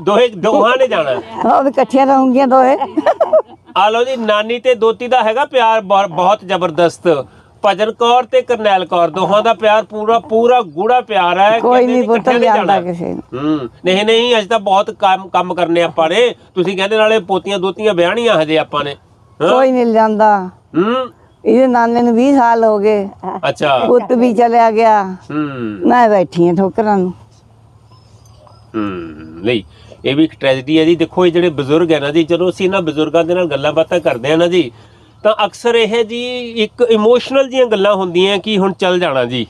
ਦੋਹੇ ਦੋਹਾਂ ਨੇ ਜਾਣਾ। ਵੀ ਇਕੱਠੀਆਂ ਰਹੂੰਗੀਆਂ ਦੋਏ ਆ ਲਓ ਜੀ ਨਾਨੀ ਤੇ ਦੋਤੀ ਦਾ ਹੈਗਾ ਪਿਆਰ ਬਹੁ- ਬਹੁਤ ਜ਼ਬਰਦਸਤ। ਭਜਨ ਕੌਰ ਤੇ ਕਰਨੈਲ ਕੌਰ ਦੋਹਾਂ ਦਾ ਪਿਆਰ ਪੂਰਾ ਪੂਰਾ ਗੂੜਾ ਪਿਆਰ ਹੈ ਕੋਈ ਨਹੀਂ ਪੁੱਤ ਜਾਣਾ। ਕਿਸੇ ਨੂੰ। ਹੂੰ ਨਹੀਂ ਨਹੀਂ ਅੱਜ ਤਾਂ ਬਹੁਤ ਕੰਮ ਕੰਮ ਕਰਨੇ ਆਪਾਂ ਨੇ। ਤੁਸੀਂ ਕਹਿੰਦੇ ਨਾਲੇ ਪੋਤੀਆਂ ਦੋਤੀਆਂ ਵਿਆਹਣੀਆਂ ਹਜੇ ਆਪਾਂ ਨੇ? ਕੋਈ ਨਹੀਂ ਜਾਂਦਾ ਹੂੰ। ਇਹਦੇ ਨਾਨੇ ਨੂੰ 20 ਸਾਲ ਹੋ ਗਏ। ਅੱਛਾ। ਪੁੱਤ ਵੀ ਚਲਿਆ ਗਿਆ। ਹੂੰ। ਮੈਂ ਬੈਠੀ ਹਾਂ ਠੋਕਰਾਂ ਨੂੰ। ਹੂੰ ਨਹੀਂ ਇਹ ਵੀ ਇੱਕ ਟ੍ਰੈਜੇਡੀ ਹੈ ਜੀ। ਦੇਖੋ ਇਹ ਜਿਹੜੇ ਬਜ਼ੁਰਗ ਹੈ ਨਾ ਜੀ ਜਦੋਂ ਅਸੀਂ ਇਹਨਾਂ ਬਜ਼ੁਰਗਾਂ ਦੇ ਨਾਲ ਗੱਲਾਂ ਬਾਤਾਂ ਕਰਦੇ ਆ ਨਾ ਜੀ। ਤਾਂ ਅਕਸਰ ਇਹ ਜੀ ਇੱਕ ਇਮੋਸ਼ਨਲ ਜੀਆਂ ਗੱਲਾਂ ਹੁੰਦੀਆਂ ਕਿ ਹੁਣ ਚੱਲ ਜਾਣਾ ਜੀ।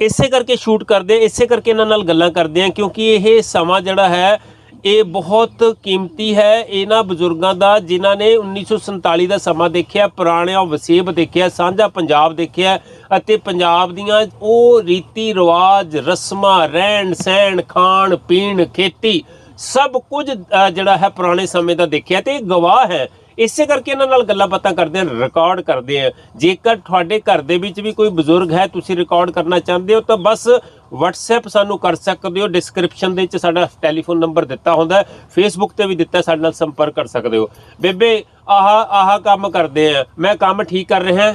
ਇਸੇ ਕਰਕੇ ਸ਼ੂਟ ਕਰਦੇ, ਇਸੇ ਕਰਕੇ ਇਹਨਾਂ ਨਾਲ ਗੱਲਾਂ ਕਰਦੇ ਆ ਕਿਉਂਕਿ ਇਹ ਸਮਾਂ ਜਿਹੜਾ ਹੈ, ਇਹ ਬਹੁਤ ਕੀਮਤੀ ਹੈ। ਇਹਨਾਂ ਬਜ਼ੁਰਗਾਂ ਦਾ, ਜਿਨ੍ਹਾਂ ਨੇ 1947 ਦਾ ਸਮਾਂ ਦੇਖਿਆ ਪੁਰਾਣਿਆਂ ਵਸੇਬ ਦੇਖਿਆ, ਸਾਂਝਾ ਪੰਜਾਬ ਦੇਖਿਆ ਅਤੇ ਪੰਜਾਬ ਦੀਆਂ ਉਹ ਰੀਤੀ ਰਿਵਾਜ, ਰਸਮਾਂ, ਰਹਿਣ ਸਹਿਣ, ਖਾਣ, ਪੀਣ, ਖੇਤੀ, ਸਭ ਕੁਝ ਜਿਹੜਾ ਹੈ ਪੁਰਾਣੇ ਸਮੇਂ ਦਾ ਦੇਖਿਆ ਤੇ ਇਹ ਗਵਾਹ ਹੈ। ਇਸੇ ਕਰਕੇ ਇਹਨਾਂ ਨਾਲ ਗੱਲਾਂ ਬਾਤਾਂ ਕਰਦੇ ਹਾਂ ਰਿਕਾਰਡ ਕਰਦੇ ਆ। ਜੇਕਰ ਤੁਹਾਡੇ ਘਰ ਦੇ ਵਿੱਚ ਵੀ ਕੋਈ ਬਜ਼ੁਰਗ ਹੈ ਤੁਸੀਂ ਰਿਕਾਰਡ ਕਰਨਾ ਚਾਹੁੰਦੇ ਹੋ ਤਾਂ ਬਸ WhatsApp ਸਾਨੂੰ ਕਰ ਸਕਦੇ ਹੋ। ਡਿਸਕ੍ਰਿਪਸ਼ਨ ਦੇ ਵਿੱਚ ਸਾਡਾ ਟੈਲੀਫੋਨ ਨੰਬਰ ਦਿੱਤਾ ਹੁੰਦਾ ਫੇਸਬੁੱਕ ਤੇ ਵੀ ਦਿੱਤਾ ਸਾਡੇ ਨਾਲ ਸੰਪਰਕ ਕਰ ਸਕਦੇ ਹੋ। ਬੇਬੇ ਆਹ ਆਹ ਕੰਮ ਕਰਦੇ ਆ। ਮੈਂ ਕੰਮ ਠੀਕ ਕਰ ਰਿਹਾ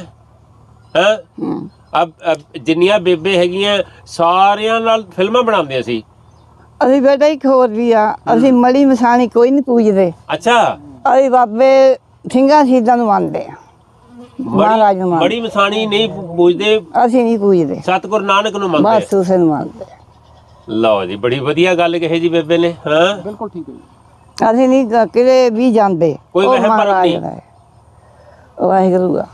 ਹਾਂ। ਅਬ ਜਿੰਨੀਆਂ ਬੇਬੇ ਹੈਗੀਆਂ ਸਾਰਿਆਂ ਨਾਲ ਫਿਲਮਾਂ ਬਣਾਉਂਦੇ ਸੀ ਅਸੀਂ। ਬੇਟਾ ਇੱਕ ਹੋਰ ਵੀ ਆ। ਅਸੀਂ ਮੜੀ ਮਸਾਣੀ ਕੋਈ ਨਹੀਂ ਪੂਜਦੇ। ਅੱਛਾ। ਅਸੀਂ ਬਾਬੇ ਸਿੰਘਾਂ ਸ਼ਹੀਦਾਂ ਨੂੰ ਮੰਨਦੇ ਆ ਮਹਾਰਾਜ ਨੂੰ ਮੰਨਦੇ ਬੜੀ ਮਸਾਣੀ ਨਹੀਂ ਪੁੱਛਦੇ ਅਸੀਂ ਨਹੀਂ ਪੂਜਦੇ। ਸਤਿਗੁਰ ਨਾਨਕ ਨੂੰ ਮੰਨਦੇ ਬਸ ਉਸੇ ਨੂੰ ਮੰਨਦੇ ਲਓ ਜੀ ਬੜੀ ਵਧੀਆ ਗੱਲ ਕਹੀ ਜੀ ਬੇਬੇ ਨੇ ਹਾਂ? ਬਿਲਕੁਲ ਠੀਕ ਹੈ ਜੀ। ਅਸੀਂ ਨਹੀਂ ਕਿਤੇ ਵੀ ਜਾਂਦੇ। ਕੋਈ ਵਹਿਮ ਭਰਮ ਨਹੀਂ। ਦਾ ਵਾਹਿਗੁਰੂ ਆ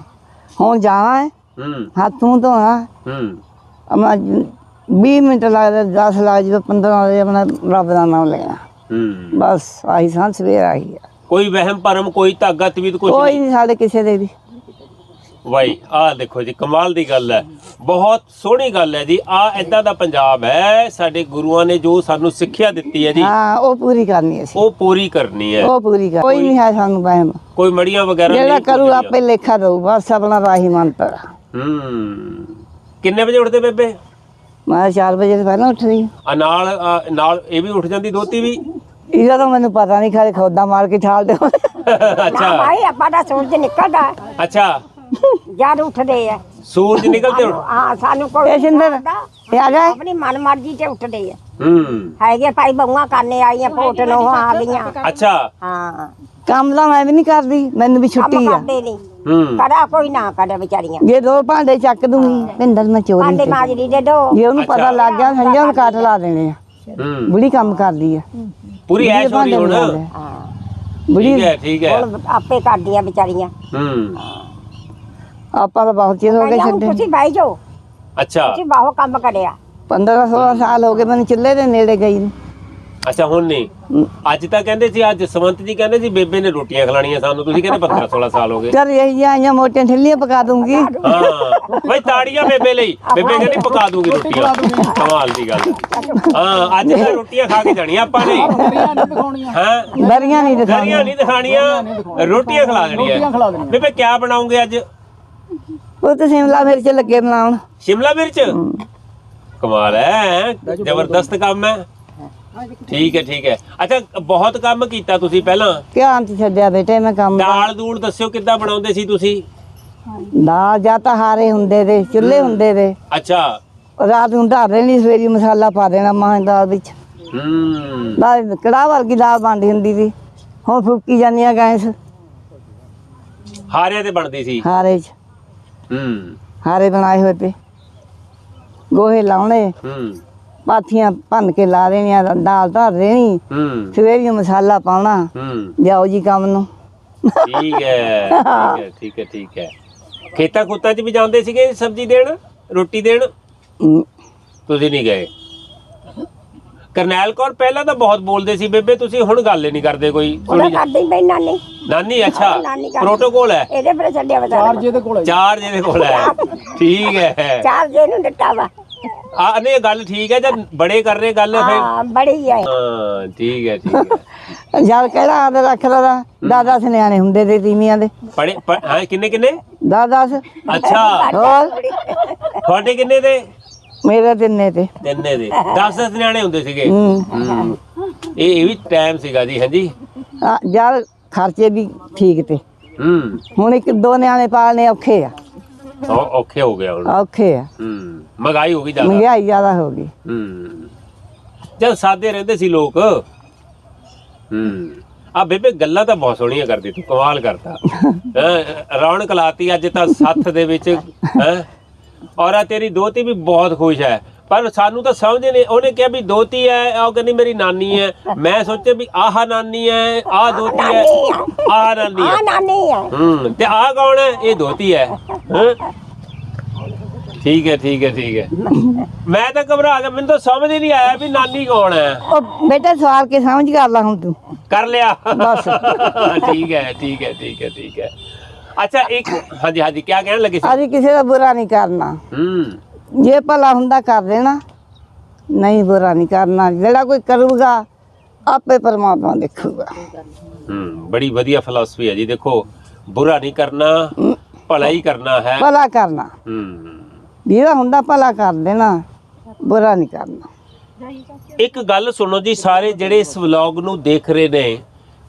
ਹੁਣ ਜਾਣਾ ਹੈ। ਹੂੰ। ਹੱਥ ਨੂੰ ਧੋਣਾ। ਹੂੰ। ਅਮਾ 20 ਮਿੰਟ ਲੱਗਦਾ 10 ਲੱਗ ਜਾਵੇ 15 ਲੱਗ ਜਾਵੇ ਆਪਣਾ ਰੱਬ ਦਾ ਨਾਮ ਲੈਣਾ। ਹੂੰ। ਬਸ ਆਹੀ ਸਾਂ ਸਵੇਰ ਆਹੀ ਆ। ਕੋਈ ਵਹਿਮ ਭਰਮ ਕੋਈ ਧਾਗਾ ਤਵੀਤ ਕੁਛ ਕੋਈ ਨਹੀਂ। ਨਹੀਂ ਸਾਡੇ ਕਿਸੇ ਦੇ ਵੀ। ਵਾਈ ਆਹ ਦੇਖੋ ਜੀ ਕਮਾਲ ਦੀ ਗੱਲ ਹੈ। ਬਹੁਤ ਸੋਹਣੀ ਗੱਲ ਹੈ ਜੀ। ਆ ਇਦਾਂ ਦਾ ਪੰਜਾਬ ਹੈ ਸਾਡੇ ਗੁਰੂਆਂ ਨੇ ਜੋ ਸਾਨੂੰ ਸਿੱਖਿਆ ਦਿੱਤੀ ਹੈ ਜੀ ਹਾਂ ਉਹ ਪੂਰੀ ਕਰਨੀ ਅਸੀਂ। ਉਹ ਪੂਰੀ ਕਰਨੀ ਹੈ। ਉਹ ਪੂਰੀ ਕਰ ਕੋਈ ਨਹੀਂ ਹੈ ਸਾਨੂੰ ਵਹਿਮ। ਕੋਈ ਮੜੀਆਂ ਵਗੈਰਾ ਜਿਹੜਾ ਨਹੀਂ ਕਰੂ। ਆਪੇ ਲੇਖਾ ਦਊ ਬਸ ਆਪਣਾ ਰਾਹੀ ਮੰਤਰ ਹੂੰ। ਕਿੰਨੇ ਵਜੇ ਉੱਠਦੇ ਬੇਬੇ? ਮੈਂ 4 ਵਜੇ ਤੋਂ ਪਹਿਲਾਂ ਉੱਠ ਰਹੀ ਹਾਂ। ਆ ਨਾਲ ਆ, ਨਾਲ ਇਹ ਵੀ ਉੱਠ ਜਾਂਦੀ ਦੋਤੀ ਵੀ? ਇਹਦਾ ਤਾਂ ਮੈਨੂੰ ਪਤਾ ਨਹੀਂ ਖਾਲੇ ਖੋਦਾ ਮਾਰ ਕੇ ਠਾਲ ਦੇ ਨਾ ਅੱਛਾ। ਭਾਈ ਆਪਾਂ ਦਾ ਸੂਰਜ ਨਿਕਲਦਾ ਹੈ, ਅੱਛਾ। ਜਦ ਉੱਠਦੇ ਆ। ਸੂਰਜ ਨਿਕਲਦੇ ਹੁਣ? ਹਾਂ ਸਾਨੂੰ ਕੋਈ ਇਹ ਸਿੰਦਰ ਇਹ ਆ ਜਾ। ਆਪਣੀ ਮਨ ਮਰਜ਼ੀ ਤੇ ਉੱਠਦੇ ਆ। ਹੂੰ। ਹੈਗੇ ਭਾਈ ਬਹੂਆਂ ਕਰਨੇ ਆਈਆਂ ਫੋਟ ਨੂੰ ਆ ਗਈਆਂ ਅੱਛਾ। ਹਾਂ। ਕੰਮ ਤਾਂ ਮੈਂ ਵੀ ਨਹੀਂ ਕਰਦੀ ਮੈਨੂੰ ਵੀ ਕੰਮ ਛੁੱਟੀ ਆ। ਕਰਦੇ ਨਹੀਂ। ਹੂੰ। ਕਰਾ ਕੋਈ ਨਾ ਕਰੇ ਵਿਚਾਰੀਆਂ। ਜੇ ਦੋ ਭਾਂਡੇ ਚੱਕ ਦੂੰਗੀ ਪਿੰਦਰ ਮੈਂ ਚੋਰੀ ਭਾਂਡੇ ਤੇ। ਮਾਜਰੀ ਦੇ ਦੋ। ਜੇ ਉਹਨੂੰ ਅੱਛਾ। ਪਤਾ ਲੱਗ ਗਿਆ ਸੰਜਾ ਨੂੰ ਕੱਟ ਲਾ ਦੇਣੇ ਆ। ਬੁੜੀ ਕੰਮ ਕਰਦੀ ਆ ਪੂਰੀ ਐਸ਼ ਹੋ ਰਹੀ ਹੁਣ। ਬੁੜੀ ਠੀਕ ਹੈ ਠੀਕ ਹੈ। ਹੁਣ ਆਪੇ ਕਰਦੀਆਂ ਵਿਚਾਰੀਆਂ। ਹੂੰ। ਆਪਾਂ ਤਾਂ ਬਹੁਤ ਚਿਰ ਹੋ ਗਏ ਛੱਡੇ ਤੁਸੀਂ ਬਹਿ ਜਾਓ। ਅੱਛਾ। ਤੁਸੀਂ ਬਾਹੋ ਕੰਮ ਕਰਿਆ। 15 16 ਸਾਲ ਹੋ ਗਏ ਮੈਨੂੰ ਚੁੱਲ੍ਹੇ ਦੇ ਨੇੜੇ ਗਈ ਨੂੰ। ਅੱਛਾ ਹੁਣ ਨਹੀਂ। ਅੱਜ ਤਾਂ ਕਹਿੰਦੇ ਸੀ ਅੱਜ ਸਮੰਤ ਜੀ ਕਹਿੰਦੇ ਸੀ ਬੇਬੇ ਨੇ ਰੋਟੀਆਂ ਖਿਲਾਣੀਆਂ ਸਾਨੂੰ। ਤੁਸੀਂ ਕਹਿੰਦੇ 15 16 ਸਾਲ ਹੋ ਗਏ। ਚੱਲ ਇਹ ਆਈਆਂ ਮੋਟੀਆਂ ਠੱਲੀਆਂ ਪਕਾ ਦੂੰਗੀ। ਹਾਂ। ਬਈ ਤਾੜੀਆਂ ਬੇਬੇ ਲਈ। ਬੇਬੇ ਕਹਿੰਦੀ ਪਕਾ ਦੂੰਗੀ ਰੋਟੀਆਂ। ਕਮਾਲ ਦੀ ਗੱਲ। ਹਾਂ ਅੱਜ ਤਾਂ ਰੋਟੀਆਂ ਖਾ ਕੇ ਜਾਣੀਆਂ ਆਪਾਂ ਨੇ। ਦਰੀਆਂ ਨਹੀਂ ਦਿਖਾਉਣੀਆਂ। ਹਾਂ। ਦਰੀਆਂ ਨਹੀਂ ਦਰੀਆਂ ਦਿਖਾਉਣੀਆਂ। ਨਹੀਂ ਦਿਖਾਣੀਆਂ ਰੋਟੀਆਂ ਖਿਲਾ ਦੇਣੀਆਂ। ਦੇਣੀਆਂ। ਬੇਬੇ ਕਿਆ ਬਣਾਉਂਗੇ ਅੱਜ? ਉਹ ਤਾਂ ਸ਼ਿਮਲਾ ਮਿਰਚ ਲੱਗੇ ਬਣਾਉਣ। ਸ਼ਿਮਲਾ ਮਿਰਚ? ਕਮਾਲ ਹੈ ਜ਼ਬਰਦਸਤ ਕੰਮ ਹੈ ਠੀਕ ਹੈ ਠੀਕ ਹੈ। ਅੱਛਾ ਬਹੁਤ ਕੰਮ ਕੀਤਾ ਤੁਸੀਂ ਪਹਿਲਾਂ। ਧਿਆਨ ਚ ਛੱਡਿਆ ਬੇਟੇ ਮੈਂ ਕੰਮ ਦਾਲ ਦੂਲ ਦੱਸਿਓ ਕਿੱਦਾਂ ਬਣਾਉਂਦੇ ਸੀ ਤੁਸੀਂ? ਦਾਲ ਜਾਂ ਤਾਂ ਹਾਰੇ ਹੁੰਦੇ ਦੇ ਚੁੱਲ੍ਹੇ ਹੁੰਦੇ ਦੇ। ਅੱਛਾ। ਰਾਤ ਨੂੰ ਧਰ ਦੇਣੀ ਸਵੇਰੀ ਮਸਾਲਾ ਪਾ ਦੇਣਾ ਮਾਂ ਦਾਲ ਵਿੱਚ। ਹੂੰ। ਦਾਲ ਕੜਾਹ ਵਰਗੀ ਦਾਲ ਬਣਦੀ ਹੁੰਦੀ ਸੀ। ਹੁਣ ਫੁੱਕੀ ਜਾਂਦੀਆਂ ਗੈਸ। ਹਾਰਿਆਂ ਤੇ ਬਣਦੀ ਸੀ। ਹਾਰੇ ਚ। ਹੂੰ। ਹਾਰੇ ਬਣਾਏ ਹੋਏ ਤੇ ਗੋਹੇ ਲਾਉਣੇ। ਹੂੰ। ਪਾਥੀਆਂ ਭੰਨ ਕੇ ਲਾ ਦੇਣੀਆਂ ਦਾਲ ਧਰ ਦੇਣੀ ਹੂੰ। ਸਵੇਰੀ ਮਸਾਲਾ ਪਾਉਣਾ ਹੂੰ। ਜਾਓ ਜੀ ਕੰਮ ਨੂੰ। ਠੀਕ ਹੈ ਠੀਕ ਹੈ ਠੀਕ ਹੈ ਠੀਕ ਹੈ। ਖੇਤਾਂ ਖੁੱਤਾਂ 'ਚ ਵੀ ਜਾਂਦੇ ਸੀਗੇ ਸਬਜ਼ੀ ਦੇਣ ਰੋਟੀ ਦੇਣ? ਤੁਸੀਂ ਨਹੀਂ ਗਏ? ਕਰਨੈਲ ਕੌਰ ਪਹਿਲਾਂ ਤਾਂ ਬਹੁਤ ਬੋਲਦੇ ਸੀ ਬੇਬੇ ਤੁਸੀਂ ਹੁਣ ਗੱਲ ਹੀ ਨਹੀਂ ਕਰਦੇ ਕੋਈ। ਉਹਦਾ ਕਰਦੇ ਹੀ ਨਾਨੀ। ਅੱਛਾ। ਨਾਨੀ ਕਰਦੀ। ਪ੍ਰੋਟੋਕੋਲ ਹੈ। ਇਹਦੇ ਪਰ ਛੱਡਿਆ ਚਾਰ ਵਿਚਾਰਾ ਜੇ ਦੇ ਕੋਲ ਹੈ। ਚਾਰ ਜਿਹਦੇ ਕੋਲ ਹੈ। ਠੀਕ ਹੈ। ਚਾਰ ਜੇ ਨੂੰ ਦਿੱਤਾ ਵਾ। ਆ ਨਹੀਂ ਇਹ ਗੱਲ ਠੀਕ ਹੈ ਜਦ ਬੜੇ ਕਰ ਰਹੇ ਗੱਲ ਫਿਰ ਹਾਂ ਬੜੀ ਹੈ ਹਾਂ ਠੀਕ ਹੈ ਠੀਕ ਹੈ। ਜਦ ਕਿਹੜਾ ਆਦ ਰੱਖ ਲਦਾ ਦਾਦਾ ਸਿਆਣੇ ਹੁੰਦੇ ਦੇ ਤੀਵੀਆਂ ਦੇ। ਪੜੇ ਪ- ਹਾਂ ਕਿੰਨੇ ਕਿੰਨੇ? ਦਾਦਾ ਅੱਛਾ। ਹੋਰ? ਤੁਹਾਡੇ ਕਿੰਨੇ ਦੇ? ਮੇਰੇ ਤਿੰਨੇ ਤੇ। ਤਿੰਨੇ ਦੇ। 10 10 ਨਿਆਣੇ ਹੁੰਦੇ ਸੀਗੇ। ਹੂੰ। ਇਹ ਇਹ ਵੀ ਟਾਈਮ ਸੀਗਾ ਜੀ ਹਾਂਜੀ? ਆ, ਜਦ ਖਰਚੇ ਵੀ ਠੀਕ ਤੇ। ਹੂੰ। ਹੁਣ ਇੱਕ ਦੋ ਨਿਆਣੇ ਪਾਲਣੇ ਔਖੇ ਆ। ਔ- ਔਖੇ ਹੋ ਗਿਆ ਹੁਣ। ਔਖੇ ਆ। ਹੂੰ ਮਹਿੰਗਾਈ ਹੋ ਗਈ ਜ਼ਿਆਦਾ। ਮਹਿੰਗਾਈ ਜ਼ਿਆਦਾ ਹੋ ਗਈ। ਹੂੰ। ਜਦ ਸਾਦੇ ਰਹਿੰਦੇ ਸੀ ਲੋਕ। ਹੂੰ। ਆ ਬੇਬੇ ਗੱਲਾਂ ਤਾਂ ਬਹੁਤ ਸੋਹਣੀਆਂ ਕਰਦੀ ਤੂੰ ਕਮਾਲ ਕਰਤਾ ਹੈਂ, ਰੌਣਕ ਲਾਤੀ ਅੱਜ ਤਾਂ ਸੱਥ ਦੇ ਵਿੱਚ। ਹੈ। ਔਰ ਆ ਤੇਰੀ ਦੋਤੀ ਵੀ ਬਹੁਤ ਖੁਸ਼ ਹੈ। ਪਰ ਸਾਨੂੰ ਤਾਂ ਸਮਝ ਨਹੀਂ ਉਹਨੇ ਕਿਹਾ ਵੀ ਦੋਤੀ ਹੈ ਉਹ ਕਹਿੰਦੀ ਮੇਰੀ ਨਾਨੀ ਹੈ। ਮੈਂ ਸੋਚਿਆ ਵੀ ਆਹ ਨਾਨੀ ਹੈ ਆਹ ਦੋਤੀ ਹੈ ਆਹ ਨਾਨੀ ਹੈ। ਆ ਨਾਨੀ ਹੈ। ਹੂੰ ਤੇ ਆਹ ਕੌਣ ਹੈ? ਇਹ ਦੋਤੀ ਹੈ। ਹੈਂ? ਠੀਕ ਹੈ ਠੀਕ ਹੈ ਠੀਕ ਹੈ। ਮੈਂ ਤਾਂ ਘਬਰਾ ਗਿਆ ਮੈਨੂੰ ਤਾਂ ਸਮਝ ਹੀ ਨਹੀਂ ਆਇਆ ਵੀ ਨਾਨੀ ਕੌਣ ਹੈ। ਉਹ ਬੇਟਾ ਸਵਾਲ ਕੇ ਸਮਝ ਕਰ ਲਾ ਹੁਣ ਤੂੰ। ਕਰ ਲਿਆ। ਬਸ। ਠੀਕ ਹੈ ਠੀਕ ਹੈ ਠੀਕ ਹੈ ਠੀਕ ਹੈ। ਅੱਛਾ ਇੱਕ ਹਾਂਜੀ ਹਾਂਜੀ ਕੀ ਕਹਿਣ ਲੱਗੇ ਸੀ? ਅਸੀਂ ਕਿਸੇ ਦਾ ਬੁਰਾ ਨਹੀਂ ਕਰਨਾ। ਹੂੰ। ਜੇ ਭਲਾ ਹੁੰਦਾ ਕਰ ਦੇਣਾ। ਨਹੀਂ ਬੁਰਾ ਨਹੀਂ ਕਰਨਾ। ਜਿਹੜਾ ਕੋਈ ਕਰੂਗਾ ਆਪੇ ਪਰਮਾਤਮਾ ਦੇਖੂਗਾ। ਹੂੰ ਬੜੀ ਵਧੀਆ ਫਿਲਾਸਫੀ ਹੈ ਜੀ। ਦੇਖੋ ਬੁਰਾ ਨਹੀਂ ਕਰਨਾ ਭਲਾ ਹੀ ਕਰਨਾ ਹੈ। ਭਲਾ ਕਰਨਾ। ਹੂੰ। ਜਿਹੜਾ ਹੁੰਦਾ ਭਲਾ ਕਰ ਦੇਣਾ ਬੁਰਾ ਨਹੀਂ ਕਰਨਾ। ਇੱਕ ਗੱਲ ਸੁਣੋ ਜੀ ਸਾਰੇ ਜਿਹੜੇ ਇਸ ਵਲੌਗ ਨੂੰ ਦੇਖ ਰਹੇ ਨੇ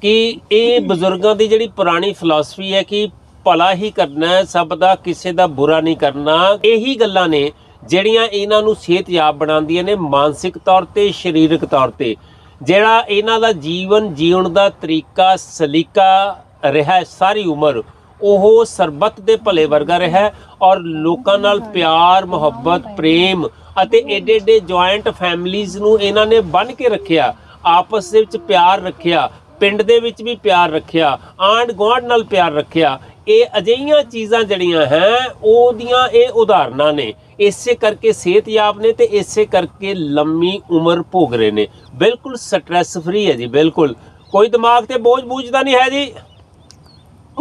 ਕਿ ਇਹ ਬਜ਼ੁਰਗਾਂ ਦੀ ਜਿਹੜੀ ਪੁਰਾਣੀ ਫਿਲਾਸਫੀ ਹੈ ਕਿ ਭਲਾ ਹੀ ਕਰਨਾ ਹੈ ਸਭ ਦਾ ਕਿਸੇ ਦਾ ਬੁਰਾ ਨਹੀਂ ਕਰਨਾ। ਇਹੀ ਗੱਲਾਂ ਨੇ ਜਿਹੜੀਆਂ ਇਹਨਾਂ ਨੂੰ ਸਿਹਤਯਾਬ ਬਣਾਉਂਦੀਆਂ ਨੇ ਮਾਨਸਿਕ ਤੌਰ ਤੇ, ਸਰੀਰਕ ਤੌਰ ਤੇ। ਜਿਹੜਾ ਇਹਨਾਂ ਦਾ ਜੀਵਨ ਜੀਉਣ ਦਾ ਤਰੀਕਾ, ਸਲੀਕਾ ਰਿਹਾ ਸਾਰੀ ਉਮਰ, ਉਹ ਸਰਬੱਤ ਦੇ ਭਲੇ ਵਰਗਾ ਰਿਹਾ ਔਰ ਲੋਕਾਂ ਨਾਲ ਪਿਆਰ, ਮੁਹੱਬਤ, ਪ੍ਰੇਮ ਅਤੇ ਏਡੇ ਏਡੇ ਜੁਆਇੰਟ ਫੈਮਲੀਆਂ ਨੂੰ ਇਹਨਾਂ ਨੇ ਬੰਨ ਕੇ ਰੱਖਿਆ, ਆਪਸ ਦੇ ਵਿੱਚ ਪਿਆਰ ਰੱਖਿਆ, ਪਿੰਡ ਦੇ ਵਿੱਚ ਵੀ ਪਿਆਰ ਰੱਖਿਆ ਆਂਡ ਗੁਆਂਢ ਨਾਲ ਪਿਆਰ ਰੱਖਿਆ। ਇਹ ਅਜਿਹੀਆਂ ਚੀਜ਼ਾਂ ਜਿਹੜੀਆਂ ਹੈ, ਉਹਦੀਆਂ ਇਹ ਉਦਾਹਰਨਾਂ ਨੇ। ਇਸੇ ਕਰਕੇ ਸਿਹਤਯਾਬ ਨੇ ਤੇ ਇਸੇ ਕਰਕੇ ਲੰਮੀ ਉਮਰ ਭੋਗ ਰਹੇ ਨੇ। ਬਿਲਕੁਲ ਸਟ੍ਰੈਸ ਫ੍ਰੀ ਹੈ ਜੀ ਬਿਲਕੁਲ। ਕੋਈ ਦਿਮਾਗ ਤੇ ਬੋਝ ਬੂਝਦਾ ਨਹੀਂ ਹੈ ਜੀ?